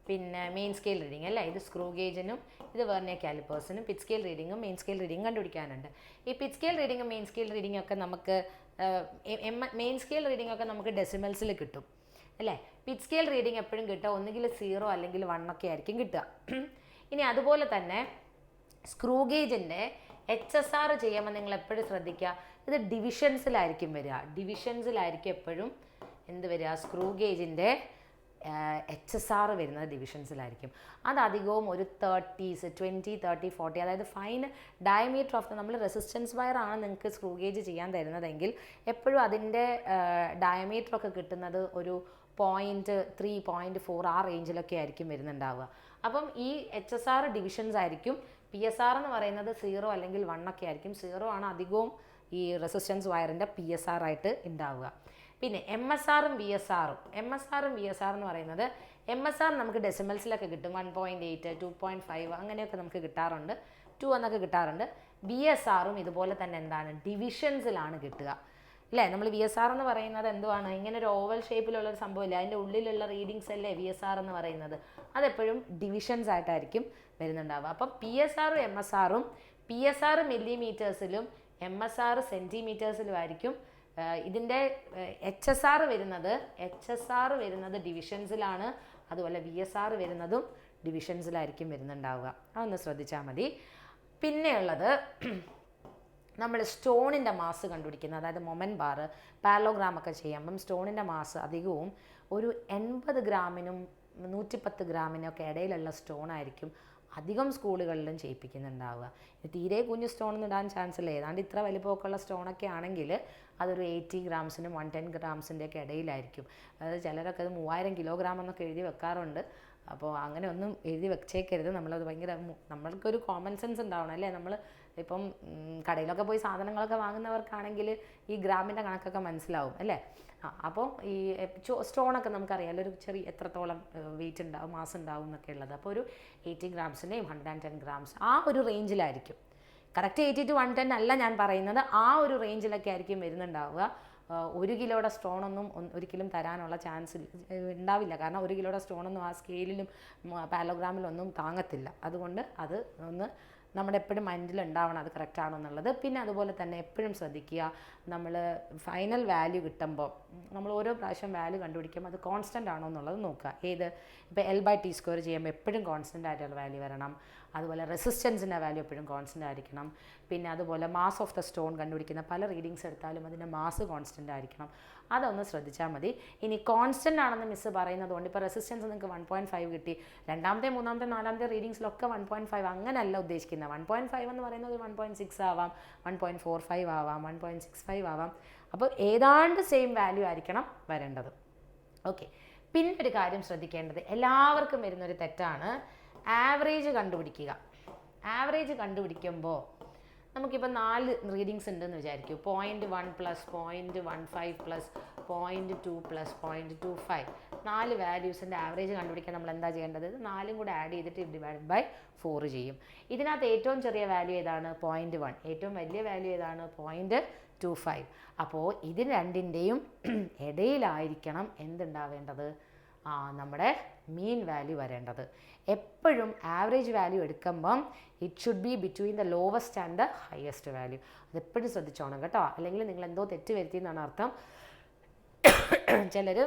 പിന്നെ മെയിൻ സ്കെയിൽ റീഡിങ് അല്ലേ? ഇത് സ്ക്രൂ ഗേജിനും ഇത് വെർണിയ കാലിപ്പേഴ്സിനും പിറ്റ് സ്കെയിൽ റീഡിങ്ങും മെയിൻ സ്കെയിൽ റീഡിങ്ങും കണ്ടുപിടിക്കാനുണ്ട്. ഈ പിറ്റ് സ്കെയിൽ റീഡിങ്ങും മെയിൻ സ്കെയിൽ റീഡിങ്ങും ഒക്കെ നമുക്ക് മെയിൻ സ്കെയിൽ റീഡിംഗ് ഒക്കെ നമുക്ക് ഡെസിമൽസിൽ കിട്ടും. അല്ലേ? പിറ്റ് സ്കെയിൽ റീഡിങ് എപ്പോഴും കിട്ടുക. ഒന്നുകിൽ സീറോ അല്ലെങ്കിൽ വൺ ഒക്കെ ആയിരിക്കും കിട്ടുക. ഇനി അതുപോലെ തന്നെ സ്ക്രൂ ഗേജിന്റെ എച്ച് എസ് ആർ ചെയ്യുമ്പോൾ നിങ്ങൾ എപ്പോഴും ശ്രദ്ധിക്കുക. ഇത് ഡിവിഷൻസിലായിരിക്കും വരിക. ഡിവിഷൻസിലായിരിക്കും എപ്പോഴും എന്ത് വരിക? സ്ക്രൂ ഗേജിന്റെ എച്ച് എസ് ആർ വരുന്നത് ഡിവിഷൻസിലായിരിക്കും അത് അധികവും ഒരു തേർട്ടീസ് ട്വന്റി തേർട്ടി ഫോർട്ടി അതായത് ഫൈൻ ഡയമീറ്റർ ഓഫ് നമ്മൾ റെസിസ്റ്റൻസ് വയർ ആണ് നിങ്ങൾക്ക് സ്ക്രൂ ഗേജ് ചെയ്യാൻ തരുന്നതെങ്കിൽ എപ്പോഴും അതിന്റെ ഡയമീറ്റർ ഒക്കെ കിട്ടുന്നത് ഒരു പോയിന്റ് ത്രീ പോയിന്റ് ഫോർ ആ റേഞ്ചിലൊക്കെ ആയിരിക്കും വരുന്നുണ്ടാവുക. അപ്പം ഈ എച്ച് എസ് ആർ ഡിവിഷൻസ് ആയിരിക്കും പി എസ് ആർ എന്ന് പറയുന്നത് സീറോ അല്ലെങ്കിൽ വൺ ഒക്കെ ആയിരിക്കും. സീറോ ആണ് അധികവും ഈ റെസിസ്റ്റൻസ് വയറിന്റെ പി എസ് ആർ ആയിട്ട് ഉണ്ടാവുക. പിന്നെ എം എസ് ആറും വി എസ് ആറും എം എസ് ആറും വി എസ് ആർ എന്ന് പറയുന്നത് എം എസ് ആർ നമുക്ക് ഡെസിമൽസിലൊക്കെ കിട്ടും one point eight two point five അങ്ങനെയൊക്കെ നമുക്ക് കിട്ടാറുണ്ട് ടു എന്നൊക്കെ കിട്ടാറുണ്ട് വി എസ് ആറും ഇതുപോലെ തന്നെ എന്താണ് ഡിവിഷൻസിലാണ് കിട്ടുക അല്ലേ നമ്മൾ വി എസ് ആർ എന്ന് പറയുന്നത് എന്തുവാണ് ഇങ്ങനെ ഒരു ഓവൽ ഷേപ്പിലുള്ള ഒരു സംഭവമില്ല അതിന്റെ ഉള്ളിലുള്ള റീഡിങ്സ് അല്ലേ വി എസ് ആർ എന്ന് പറയുന്നത് അതെപ്പോഴും ഡിവിഷൻസ് ആയിട്ടായിരിക്കും വരുന്നുണ്ടാവുക അപ്പം പി എസ് ആറും എം എസ് ആറും പി എസ് ആറ് മില്ലിമീറ്റേഴ്സിലും എം എസ് ആറ് സെന്റിമീറ്റേഴ്സിലും ആയിരിക്കും ഇതിന്റെ എച്ച് എസ് ആർ വരുന്നത് എച്ച് എസ് ആർ വരുന്നത് ഡിവിഷൻസിലാണ് അതുപോലെ വി എസ് ആർ വരുന്നതും ഡിവിഷൻസിലായിരിക്കും വരുന്നുണ്ടാവുക. അതൊന്ന് ശ്രദ്ധിച്ചാൽ മതി. പിന്നെയുള്ളത് നമ്മൾ സ്റ്റോണിന്റെ മാസ് കണ്ടുപിടിക്കുന്നത് അതായത് മൊമൻ ബാർ പാലോഗ്രാം ഒക്കെ ചെയ്യുമ്പം സ്റ്റോണിന്റെ മാസ് അധികവും ഒരു എൺപത് ഗ്രാമിനും നൂറ്റിപ്പത്ത് ഗ്രാമിനൊക്കെ ഇടയിലുള്ള സ്റ്റോൺ ആയിരിക്കും അധികം സ്കൂളുകളിലും ചെയ്യിപ്പിക്കുന്നുണ്ടാവുക. തീരെ കുഞ്ഞു സ്റ്റോണൊന്നും ഇടാൻ ചാൻസ് ഇല്ല. ഏതാണ്ട് ഇത്ര വലിപ്പമൊക്കെയുള്ള സ്റ്റോണൊക്കെ ആണെങ്കിൽ അതൊരു എയ്റ്റി ഗ്രാംസിനും വൺ ടെൻ ഗ്രാംസിന്റെ ഒക്കെ ഇടയിലായിരിക്കും. അതായത് ചിലരൊക്കെ അത് മൂവായിരം കിലോഗ്രാം എന്നൊക്കെ എഴുതി വെക്കാറുണ്ട്. അപ്പോൾ അങ്ങനെ ഒന്നും എഴുതി വെച്ചേക്കരുത്. നമ്മളത് ഭയങ്കര നമ്മൾക്കൊരു കോമൺ സെൻസ് ഉണ്ടാവണം അല്ലേ? നമ്മൾ ഇപ്പം കടയിലൊക്കെ പോയി സാധനങ്ങളൊക്കെ വാങ്ങുന്നവർക്കാണെങ്കിൽ ഈ ഗ്രാമിന്റെ കണക്കൊക്കെ മനസ്സിലാവും അല്ലേ? അപ്പോൾ ഈ സ്റ്റോണൊക്കെ നമുക്കറിയാമല്ലോ ഒരു ചെറിയ എത്രത്തോളം വെയിറ്റ് ഉണ്ടാവും മാസം ഉണ്ടാവും എന്നൊക്കെ ഉള്ളത്. അപ്പോൾ ഒരു എയ്റ്റി ഗ്രാംസിന്റെയും ഹൺഡ്രഡ് ആൻഡ് ടെൻ ഗ്രാംസ് ആ ഒരു റേഞ്ചിലായിരിക്കും correct eighty to one ten അല്ല ഞാൻ പറയുന്നത് ആ ഒരു റേഞ്ചിലൊക്കെ ആയിരിക്കും വരുന്നുണ്ടാവുക. ഒരു കിലോയുടെ സ്റ്റോണൊന്നും ഒരിക്കലും തരാനുള്ള ചാൻസ് ഉണ്ടാവില്ല. കാരണം ഒരു കിലോയുടെ സ്റ്റോണൊന്നും ആ സ്കെയിലിലും പാലോഗ്രാമിലൊന്നും താങ്ങത്തില്ല. അതുകൊണ്ട് അത് ഒന്ന് നമ്മുടെ എപ്പോഴും മൈൻഡിൽ ഉണ്ടാവണം അത് കറക്റ്റ് ആണോ എന്നുള്ളത്. പിന്നെ അതുപോലെ തന്നെ എപ്പോഴും ശ്രദ്ധിക്കുക. നമ്മൾ ഫൈനൽ വാല്യൂ കിട്ടുമ്പോൾ നമ്മൾ ഓരോ പ്രാവശ്യം വാല്യൂ കണ്ടുപിടിക്കുമ്പോൾ അത് കോൺസ്റ്റന്റ് ആണോ എന്നുള്ളത് നോക്കുക. ഏത്? ഇപ്പോൾ എൽ ബൈ ടി സ്ക്വയർ ചെയ്യുമ്പോൾ എപ്പോഴും കോൺസ്റ്റന്റ് ആയിട്ടുള്ള വാല്യൂ വരണം. അതുപോലെ റെസിസ്റ്റൻസിന്റെ വാല്യൂ എപ്പോഴും കോൺസ്റ്റന്റ് ആയിരിക്കണം. പിന്നെ അതുപോലെ മാസ് ഓഫ് ദ സ്റ്റോൺ കണ്ടുപിടിക്കുന്ന പല റീഡിങ്സ് എടുത്താലും അതിന്റെ മാസ് കോൺസ്റ്റന്റ് ആയിരിക്കണം. അതൊന്ന് ശ്രദ്ധിച്ചാൽ മതി. ഇനി കോൺസ്റ്റന്റ് ആണെന്ന് മിസ്സ് പറയുന്നത് കൊണ്ട് ഇപ്പോൾ റെസിസ്റ്റൻസ് നിങ്ങൾക്ക് വൺ പോയിന്റ് ഫൈവ് കിട്ടി. രണ്ടാമത്തെ മൂന്നാമത്തെ നാലാമത്തെ റീഡിങ്സിലൊക്കെ വൺ പോയിന്റ് ഫൈവ് അങ്ങനെയല്ല ഉദ്ദേശിക്കുന്നത് വൺ പോയിന്റ് ഫൈവ് എന്ന് പറയുന്നത് വൺ പോയിന്റ് സിക്സ് ആവാം വൺ പോയിന്റ് ഫോർ ഫൈവ് ആവാം വൺ പോയിന്റ് സിക്സ് ഫൈവ് ആവാം. അപ്പോൾ ഏതാണ്ട് സെയിം വാല്യൂ ആയിരിക്കണം വരേണ്ടത്. ഓക്കെ പിന്നെ ഒരു കാര്യം ശ്രദ്ധിക്കേണ്ടത് എല്ലാവർക്കും വരുന്നൊരു തെറ്റാണ്. ആവറേജ് കണ്ടുപിടിക്കുക. ആവറേജ് കണ്ടുപിടിക്കുമ്പോൾ നമുക്കിപ്പോൾ നാല് റീഡിങ്സ് ഉണ്ടെന്ന് വിചാരിക്കും. Point one plus point one five plus point two plus point two five നാല് വാല്യൂസിന്റെ ആവറേജ് കണ്ടുപിടിക്കാൻ നമ്മൾ എന്താ ചെയ്യേണ്ടത്? നാലും കൂടെ ആഡ് ചെയ്തിട്ട് ഡിവൈഡ് ബൈ ഫോർ ചെയ്യും. ഇതിനകത്ത് ഏറ്റവും ചെറിയ വാല്യൂ ഏതാണ്? പോയിന്റ് വൺ ഏറ്റവും വലിയ വാല്യൂ ഏതാണ്? പോയിന്റ് ടു ഫൈവ് അപ്പോൾ ഇത് രണ്ടിന്റെയും ഇടയിലായിരിക്കണം എന്തുണ്ടാവേണ്ടത്? നമ്മുടെ മീൻ വാല്യൂ വരേണ്ടത്. എപ്പോഴും ആവറേജ് വാല്യൂ എടുക്കുമ്പം it should be between the lowest and the highest value അതെപ്പോഴും ശ്രദ്ധിച്ചോണം കേട്ടോ. അല്ലെങ്കിൽ നിങ്ങൾ എന്തോ തെറ്റ് വരുത്തി എന്നാണ് അർത്ഥം. ചിലർ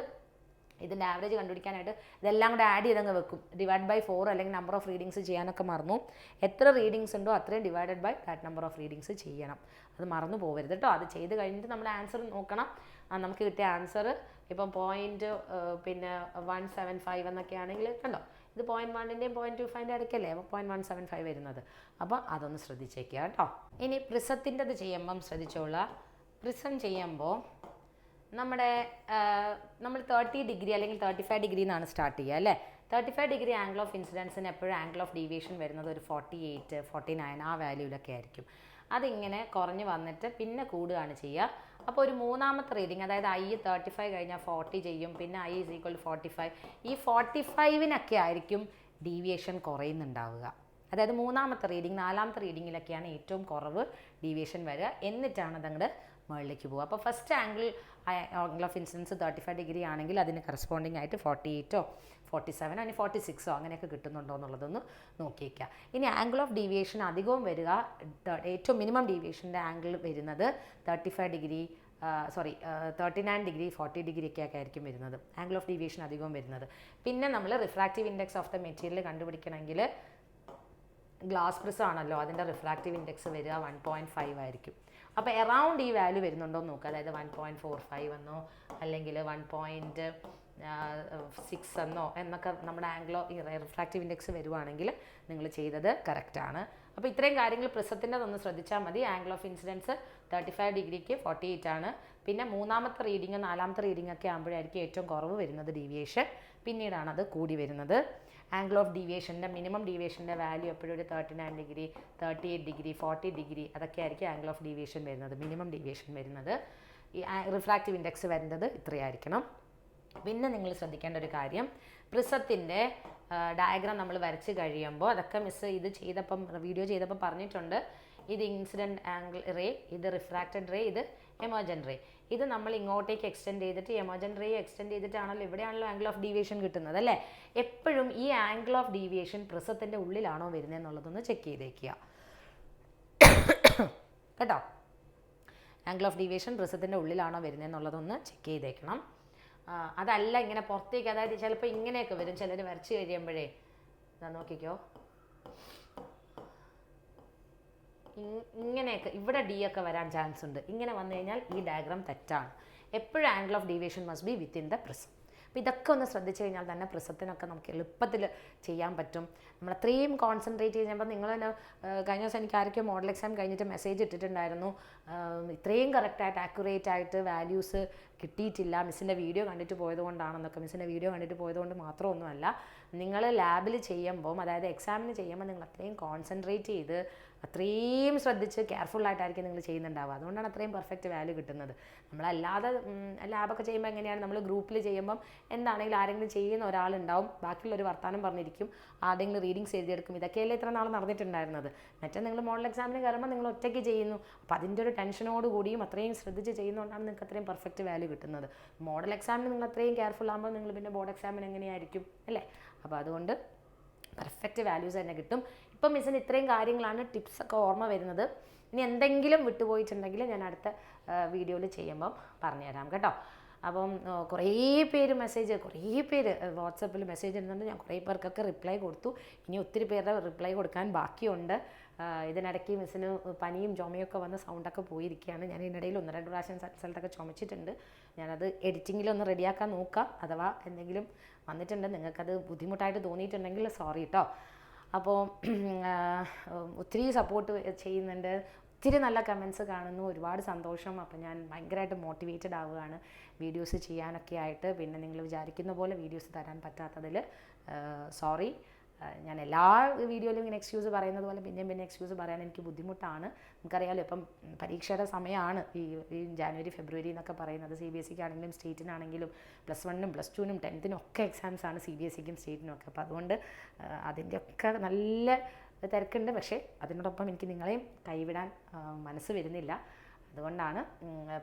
ഇതിന്റെ ആവറേജ് കണ്ടുപിടിക്കാനായിട്ട് ഇതെല്ലാം കൂടെ ആഡ് ചെയ്തങ്ങ് വെക്കും. ഡിവൈഡ് ബൈ ഫോർ അല്ലെങ്കിൽ നമ്പർ ഓഫ് റീഡിങ്സ് ചെയ്യാനൊക്കെ മറന്നു. എത്ര റീഡിങ്സ് ഉണ്ടോ അത്രയും divided by that number of readings ചെയ്യണം. അത് മറന്നു പോകരുത് കേട്ടോ. അത് ചെയ്ത് കഴിഞ്ഞിട്ട് നമ്മൾ ആൻസർ നോക്കണം. നമുക്ക് കിട്ടിയ ആൻസർ ഇപ്പം പോയിന്റ് പിന്നെ വൺ സെവൻ ഫൈവ് എന്നൊക്കെ ആണെങ്കിൽ കണ്ടോ? ഇത് പോയിന്റ് വണ്ണിന്റെയും പോയിന്റ് ടു ഫൈവിന്റെ അടുക്കല്ലേ? അപ്പോൾ പോയിന്റ് വൺ സെവൻ ഫൈവ് വരുന്നത്. അപ്പോൾ അതൊന്ന് ശ്രദ്ധിച്ചേക്കുക കേട്ടോ. ഇനി പ്രിസത്തിന്റെത് ചെയ്യുമ്പം ശ്രദ്ധിച്ചോളാം. പ്രിസം ചെയ്യുമ്പോൾ നമ്മുടെ നമ്മൾ തേർട്ടി ഡിഗ്രി അല്ലെങ്കിൽ തേർട്ടി ഫൈവ് ഡിഗ്രി എന്നാണ് സ്റ്റാർട്ട് ചെയ്യുക അല്ലേ? Thirty five degree angle of ഇൻസിഡൻസിന് എപ്പോഴും ആംഗിൾ ഓഫ് ഡീവിയേഷൻ വരുന്നത് ഒരു ഫോർട്ടി എയ്റ്റ് ഫോർട്ടി നയൻ ആ വാല്യൂലൊക്കെ ആയിരിക്കും. അതിങ്ങനെ കുറഞ്ഞ് വന്നിട്ട് പിന്നെ കൂടുകയാണ് ചെയ്യുക. അപ്പോൾ ഒരു മൂന്നാമത്തെ റീഡിങ് അതായത് ഐ തേർട്ടി ഫൈവ് കഴിഞ്ഞാൽ ഫോർട്ടി ചെയ്യും. പിന്നെ I is equal forty five ഈ ഫോർട്ടി ഫൈവിനൊക്കെ ആയിരിക്കും ഡീവിയേഷൻ കുറയുന്നുണ്ടാവുക. അതായത് മൂന്നാമത്തെ റീഡിങ് നാലാമത്തെ റീഡിങ്ങിലൊക്കെയാണ് ഏറ്റവും കുറവ് ഡീവിയേഷൻ വരിക. എന്നിട്ടാണ് അതങ്ങോട്ട് മുകളിലേക്ക് പോകുക അപ്പോൾ first angle angle of incidence thirty five degree ആണെങ്കിൽ അതിന് കറസ്പോണ്ടിങ് ആയിട്ട് ഫോർട്ടി എയ്റ്റോ ഫോർട്ടി സെവനോ അല്ലെങ്കിൽ ഫോർട്ടി സിക്സോ അങ്ങനെയൊക്കെ കിട്ടുന്നുണ്ടോ എന്നുള്ളതൊന്ന് നോക്കിയേക്കുക ഇനി ആംഗിൾ ഓഫ് ഡീവിയേഷൻ അധികവും വരിക ഏറ്റവും മിനിമം ഡീവിയേഷന്റെ ആംഗിൾ വരുന്നത് thirty five degree sorry thirty nine degree forty degree ഒക്കെ ആയിരിക്കും വരുന്നത്. ആംഗിൾ ഓഫ് ഡീവിയേഷൻ അധികവും വരുന്നത്. പിന്നെ നമ്മൾ refractive index of the material കണ്ടുപിടിക്കണമെങ്കിൽ glass prism ആണല്ലോ അതിന്റെ റിഫ്രാക്റ്റീവ് ഇൻഡെക്സ് വരിക വൺ പോയിന്റ് ഫൈവ് ആയിരിക്കും. അപ്പോൾ എറൗണ്ട് ഈ വാല്യൂ വരുന്നുണ്ടോ എന്ന് നോക്കുക അതായത് വൺ പോയിന്റ് ഫോർ ഫൈവ് എന്നോ അല്ലെങ്കിൽ വൺ പോയിന്റ് സിക്സ് എന്നോ എന്നൊക്കെ നമ്മുടെ ആംഗ്ലോ റിഫ്രാക്റ്റീവ് ഇൻഡെക്സ് വരുവാണെങ്കിൽ നിങ്ങൾ ചെയ്തത് കറക്റ്റാണ് അപ്പോൾ ഇത്രയും കാര്യങ്ങൾ പ്രിസത്തിന്റെ ഒന്ന് ശ്രദ്ധിച്ചാൽ മതി. Angle of incidence thirty five ഡിഗ്രിക്ക് ഫോർട്ടി എയ്റ്റ് ആണ്. പിന്നെ മൂന്നാമത്തെ റീഡിങ് നാലാമത്തെ റീഡിംഗ് ഒക്കെ ആകുമ്പോഴായിരിക്കും ഏറ്റവും കുറവ് വരുന്നത് ഡീവിയേഷൻ പിന്നീടാണ് അത് കൂടി വരുന്നത്. ആംഗിൾ ഓഫ് ഡീവിയേഷന്റെ മിനിമം ഡീവിയേഷന്റെ വാല്യൂ എപ്പോഴും ഒരു thirty nine degree thirty eight degree forty degree അതൊക്കെ ആയിരിക്കും ആംഗിൾ ഓഫ് ഡീവിയേഷൻ വരുന്നത്. മിനിമം ഡീവിയേഷൻ വരുന്നത്. ഈ റിഫ്രാക്റ്റീവ് ഇൻഡെക്സ് വരുന്നത് ഇത്രയായിരിക്കണം. പിന്നെ നിങ്ങൾ ശ്രദ്ധിക്കേണ്ട ഒരു കാര്യം പ്രിസത്തിന്റെ ഡയഗ്രാം നമ്മൾ വരച്ച് കഴിയുമ്പോൾ അതൊക്കെ മിസ് ഇത് ചെയ്തപ്പം വീഡിയോ ചെയ്തപ്പോൾ പറഞ്ഞിട്ടുണ്ട്. ഇത് ഇൻസിഡന്റ് ആംഗിൾ റേ ഇത് റിഫ്രാക്റ്റഡ് റേ ഇത് എമർജൻ റേ ഇത് നമ്മൾ ഇങ്ങോട്ടേക്ക് എക്സ്റ്റെൻഡ് ചെയ്തിട്ട് എമർജൻ റേ എക്സ്റ്റെൻഡ് ചെയ്തിട്ടാണല്ലോ ഇവിടെയാണല്ലോ ആംഗിൾ ഓഫ് ഡീവിയേഷൻ കിട്ടുന്നത് അല്ലേ? എപ്പോഴും ഈ ആംഗിൾ ഓഫ് ഡീവിയേഷൻ പ്രിസത്തിന്റെ ഉള്ളിലാണോ വരുന്നത് എന്നുള്ളതൊന്ന് ചെക്ക് ചെയ്തേക്കുക. കേട്ടോ? ആംഗിൾ ഓഫ് ഡീവിയേഷൻ പ്രിസത്തിന്റെ ഉള്ളിലാണോ വരുന്നത് എന്നുള്ളതൊന്ന് ചെക്ക് ചെയ്തേക്കണം. ആ, അതല്ല ഇങ്ങനെ പുറത്തേക്ക് അതായത് ചിലപ്പോൾ ഇങ്ങനെയൊക്കെ വരും. ചിലർ വരച്ച് കഴിയുമ്പോഴേ. ഇതാ നോക്കിക്കോ. ഇങ്ങനെയൊക്കെ ഇവിടെ ഡി ഒക്കെ വരാൻ ചാൻസ് ഉണ്ട്. ഇങ്ങനെ വന്നു കഴിഞ്ഞാൽ ഈ ഡയഗ്രാം തെറ്റാണ്. എപ്പോഴും angle of deviation must be within the prism അപ്പോൾ ഇതൊക്കെ ഒന്ന് ശ്രദ്ധിച്ചു കഴിഞ്ഞാൽ തന്നെ പ്രിസത്തിനൊക്കെ നമുക്ക് എളുപ്പത്തിൽ ചെയ്യാൻ പറ്റും. നമ്മൾ അത്രയും കോൺസെൻട്രേറ്റ് ചെയ്യുമ്പോൾ നിങ്ങൾ തന്നെ കഴിഞ്ഞ ദിവസം എനിക്ക് ആരൊക്കെ മോഡൽ എക്സാം കഴിഞ്ഞിട്ട് മെസ്സേജ് ഇട്ടിട്ടുണ്ടായിരുന്നു. ഇത്രയും കറക്റ്റായിട്ട് ആക്യുറേറ്റ് ആയിട്ട് വാല്യൂസ് കിട്ടിയിട്ടില്ല. മിസ്സിന്റെ വീഡിയോ കണ്ടിട്ട് പോയതുകൊണ്ടാണെന്നൊക്കെ മിസ്സിന്റെ വീഡിയോ കണ്ടിട്ട് പോയതുകൊണ്ട് മാത്രമൊന്നുമല്ല. നിങ്ങൾ ലാബിൽ ചെയ്യുമ്പം അതായത് എക്സാമിന് ചെയ്യുമ്പോൾ നിങ്ങൾ അത്രയും കോൺസെൻട്രേറ്റ് ചെയ്ത് അത്രയും ശ്രദ്ധിച്ച് കെയർഫുൾ ആയിട്ടായിരിക്കും നിങ്ങൾ ചെയ്യുന്നുണ്ടാവുക. അതുകൊണ്ടാണ് അത്രയും പെർഫെക്റ്റ് വാല്യൂ കിട്ടുന്നത്. നമ്മളല്ലാതെ ലാബൊക്കെ ചെയ്യുമ്പോൾ എങ്ങനെയാണ് നമ്മൾ ഗ്രൂപ്പിൽ ചെയ്യുമ്പം എന്താണെങ്കിലും ആരെങ്കിലും ചെയ്യുന്ന ഒരാളുണ്ടാവും ബാക്കിയുള്ളൊരു വർത്തമാനം പറഞ്ഞിരിക്കും ആരെങ്കിലും റീഡിങ്സ് എഴുതിയെടുക്കും. ഇതൊക്കെയല്ലേ ഇത്ര നാൾ നടന്നിട്ടുണ്ടായിരുന്നത്? മറ്റേ നിങ്ങൾ മോഡൽ എക്സാമിന് കയറുമ്പോൾ നിങ്ങൾ ഒറ്റയ്ക്ക് ചെയ്യുന്നു. അപ്പോൾ അതിന്റെ ഒരു ടെൻഷനോട് കൂടിയും അത്രയും ശ്രദ്ധിച്ച് ചെയ്യുന്നതുകൊണ്ടാണ് നിങ്ങൾക്ക് അത്രയും പെർഫെക്റ്റ് വാല്യൂ കിട്ടുന്നത്. മോഡൽ എക്സാമിന് നിങ്ങൾ അത്രയും കെയർഫുൾ ആകുമ്പോൾ നിങ്ങൾ പിന്നെ ബോർഡ് എക്സാമിന് എങ്ങനെയായിരിക്കും? അല്ലേ? അപ്പോൾ അതുകൊണ്ട് പെർഫെക്റ്റ് വാല്യൂസ് തന്നെ കിട്ടും. ഇപ്പം മിസ്സിന് ഇത്രയും കാര്യങ്ങളാണ് ടിപ്സ് ഒക്കെ ഓർമ്മ വരുന്നത്. ഇനി എന്തെങ്കിലും വിട്ടുപോയിട്ടുണ്ടെങ്കിൽ ഞാൻ അടുത്ത വീഡിയോയിൽ ചെയ്യുമ്പം പറഞ്ഞുതരാം കേട്ടോ. അപ്പം കുറേ പേര് മെസ്സേജ് കുറേ പേര് വാട്സപ്പിൽ മെസ്സേജ് ഇടുന്നുണ്ട്. ഞാൻ കുറേ പേർക്കൊക്കെ റിപ്ലൈ കൊടുത്തു. ഇനി ഒത്തിരി പേരുടെ റിപ്ലൈ കൊടുക്കാൻ ബാക്കിയുണ്ട്. ഇതിനിടയ്ക്ക് മിസ്സിന് പനിയും ചുമയൊക്കെ വന്ന് സൗണ്ടൊക്കെ പോയിരിക്കുകയാണ്. ഞാൻ ഇതിനിടയിൽ ഒന്ന് രണ്ട് പ്രാവശ്യം സ്ഥ- സ്ഥലത്തൊക്കെ ചുമച്ചിട്ടുണ്ട്. ഞാനത് എഡിറ്റിങ്ങിലൊന്ന് റെഡിയാക്കാൻ നോക്കാം. അഥവാ എന്തെങ്കിലും വന്നിട്ടുണ്ട്. നിങ്ങൾക്കത് ബുദ്ധിമുട്ടായിട്ട് തോന്നിയിട്ടുണ്ടെങ്കിൽ സോറി കേട്ടോ അപ്പോൾ ഒത്തിരി സപ്പോർട്ട് ചെയ്യുന്നുണ്ട്. ഒത്തിരി നല്ല കമൻസ് കാണുന്നു. ഒരുപാട് സന്തോഷം. അപ്പോൾ ഞാൻ ഭയങ്കരമായിട്ട് മോട്ടിവേറ്റഡ് ആവുകയാണ് വീഡിയോസ് ചെയ്യാനൊക്കെ ആയിട്ട്. പിന്നെ നിങ്ങൾ വിചാരിക്കുന്ന പോലെ വീഡിയോസ് തരാൻ പറ്റാത്തതിൽ സോറി ഞാൻ എല്ലാ വീഡിയോയിലും ഇങ്ങനെ എക്സ്ക്യൂസ് പറയുന്നത് പോലെ പിന്നെയും പിന്നെ എക്സ്ക്യൂസ് പറയാൻ എനിക്ക് ബുദ്ധിമുട്ടാണ്. നമുക്കറിയാലോ ഇപ്പം പരീക്ഷയുടെ സമയമാണ് ഈ ഈ ജാനുവരി ഫെബ്രുവരി എന്നൊക്കെ പറയുന്നത്. സി ബി എസ് സിക്ക് ആണെങ്കിലും സ്റ്റേറ്റിനാണെങ്കിലും പ്ലസ് വണ്ണിനും പ്ലസ് ടുവിനും ടെൻത്തിനും ഒക്കെ എക്സാംസ് ആണ് സി ബി എസ് സിക്കും സ്റ്റേറ്റിനും ഒക്കെ. അപ്പോൾ അതുകൊണ്ട് അതിന്റെയൊക്കെ നല്ല തിരക്കുണ്ട്. പക്ഷേ അതിനോടൊപ്പം എനിക്ക് നിങ്ങളെയും കൈവിടാൻ മനസ്സ് വരുന്നില്ല. അതുകൊണ്ടാണ്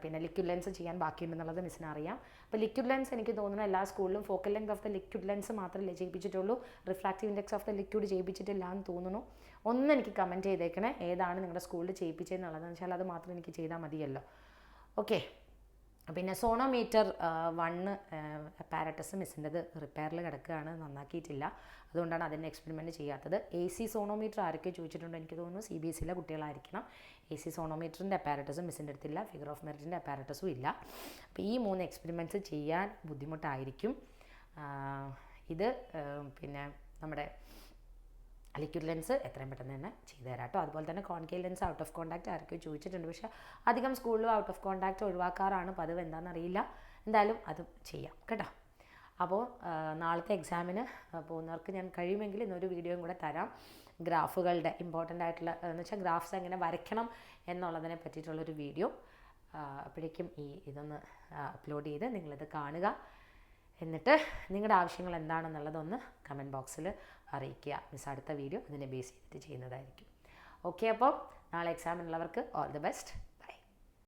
പിന്നെ ലിക്വിഡ് ലെൻസ് ചെയ്യാൻ ബാക്കിയുണ്ടെന്നുള്ളത് മിസ്സിന് അറിയാം. അപ്പോൾ ലിക്വിഡ് ലെൻസ് എനിക്ക് തോന്നുന്നു എല്ലാ സ്കൂളിലും focal length of the liquid lens മാത്രമല്ലേ ചെയ്യിപ്പിച്ചിട്ടുള്ളൂ refractive index of the liquid ചെയ്യിപ്പിച്ചിട്ടില്ല എന്ന് തോന്നുന്നു. ഒന്ന് എനിക്ക് കമന്റ് ചെയ്തേക്കണേ ഏതാണ് നിങ്ങളുടെ സ്കൂളിൽ ചെയ്യിപ്പിച്ചതെന്നുള്ളതെന്ന് വെച്ചാൽ അത് മാത്രം എനിക്ക് ചെയ്താൽ മതിയല്ലോ. ഓക്കെ പിന്നെ സോണോമീറ്റർ വണ്ണ് പാരറ്റസ് മിസ്സിന്റെത് റിപ്പയറിൽ കിടക്കുകയാണ് നന്നാക്കിയിട്ടില്ല. അതുകൊണ്ടാണ് അതിന്റെ എക്സ്പെരിമെന്റ് ചെയ്യാത്തത്. എ സി സോണോമീറ്റർ ആരൊക്കെ ചോദിച്ചിട്ടുണ്ടോ. എനിക്ക് തോന്നുന്നു സി ബി എസ് സിയിലെ കുട്ടികളായിരിക്കണം. എ സി സോണോമീറ്ററിന്റെ അപ്പാരറ്റസും മിസ്സിന്റെ അടുത്തില്ല. ഫിഗർ ഓഫ് മെറിറ്റിന്റെ അപ്പാരറ്റസും ഇല്ല. അപ്പോൾ ഈ മൂന്ന് എക്സ്പെരിമെന്റ്സ് ചെയ്യാൻ ബുദ്ധിമുട്ടായിരിക്കും. ഇത് പിന്നെ നമ്മുടെ ലിക്വിഡ് ലെൻസ് എത്രയും പെട്ടെന്ന് തന്നെ ചെയ്തു തരാം കേട്ടോ. അതുപോലെ തന്നെ concave lens out of contact ആർക്കും ചോദിച്ചിട്ടുണ്ട്. പക്ഷേ അധികം സ്കൂളിലും ഔട്ട് ഓഫ് കോൺടാക്റ്റ് ഒഴിവാക്കാറാണ്. പതിവ് എന്താണെന്നറിയില്ല. എന്തായാലും അതും ചെയ്യാം കേട്ടോ. അപ്പോൾ നാളത്തെ എക്സാമിന് പോകുന്നവർക്ക് ഞാൻ കഴിയുമെങ്കിൽ ഇന്നൊരു വീഡിയോയും കൂടെ തരാം. ഗ്രാഫുകളുടെ ഇമ്പോർട്ടന്റ് ആയിട്ടുള്ള എന്ന് വെച്ചാൽ ഗ്രാഫ്സ് എങ്ങനെ വരയ്ക്കണം എന്നുള്ളതിനെ പറ്റിയിട്ടുള്ളൊരു വീഡിയോ അപ്പോഴേക്കും ഈ ഇതൊന്ന് അപ്ലോഡ് ചെയ്ത് നിങ്ങളിത് കാണുക. എന്നിട്ട് നിങ്ങളുടെ ആവശ്യങ്ങൾ എന്താണെന്നുള്ളതൊന്ന് കമന്റ് ബോക്സിൽ അറിയിക്കുക. മിസ് അടുത്ത വീഡിയോ അതിനെ ബേസ് ചെയ്തിട്ട് ചെയ്യുന്നതായിരിക്കും. ഓക്കെ അപ്പോൾ നാളെ എക്സാമിനുള്ളവർക്ക് ഓൾ ദി ബെസ്റ്റ്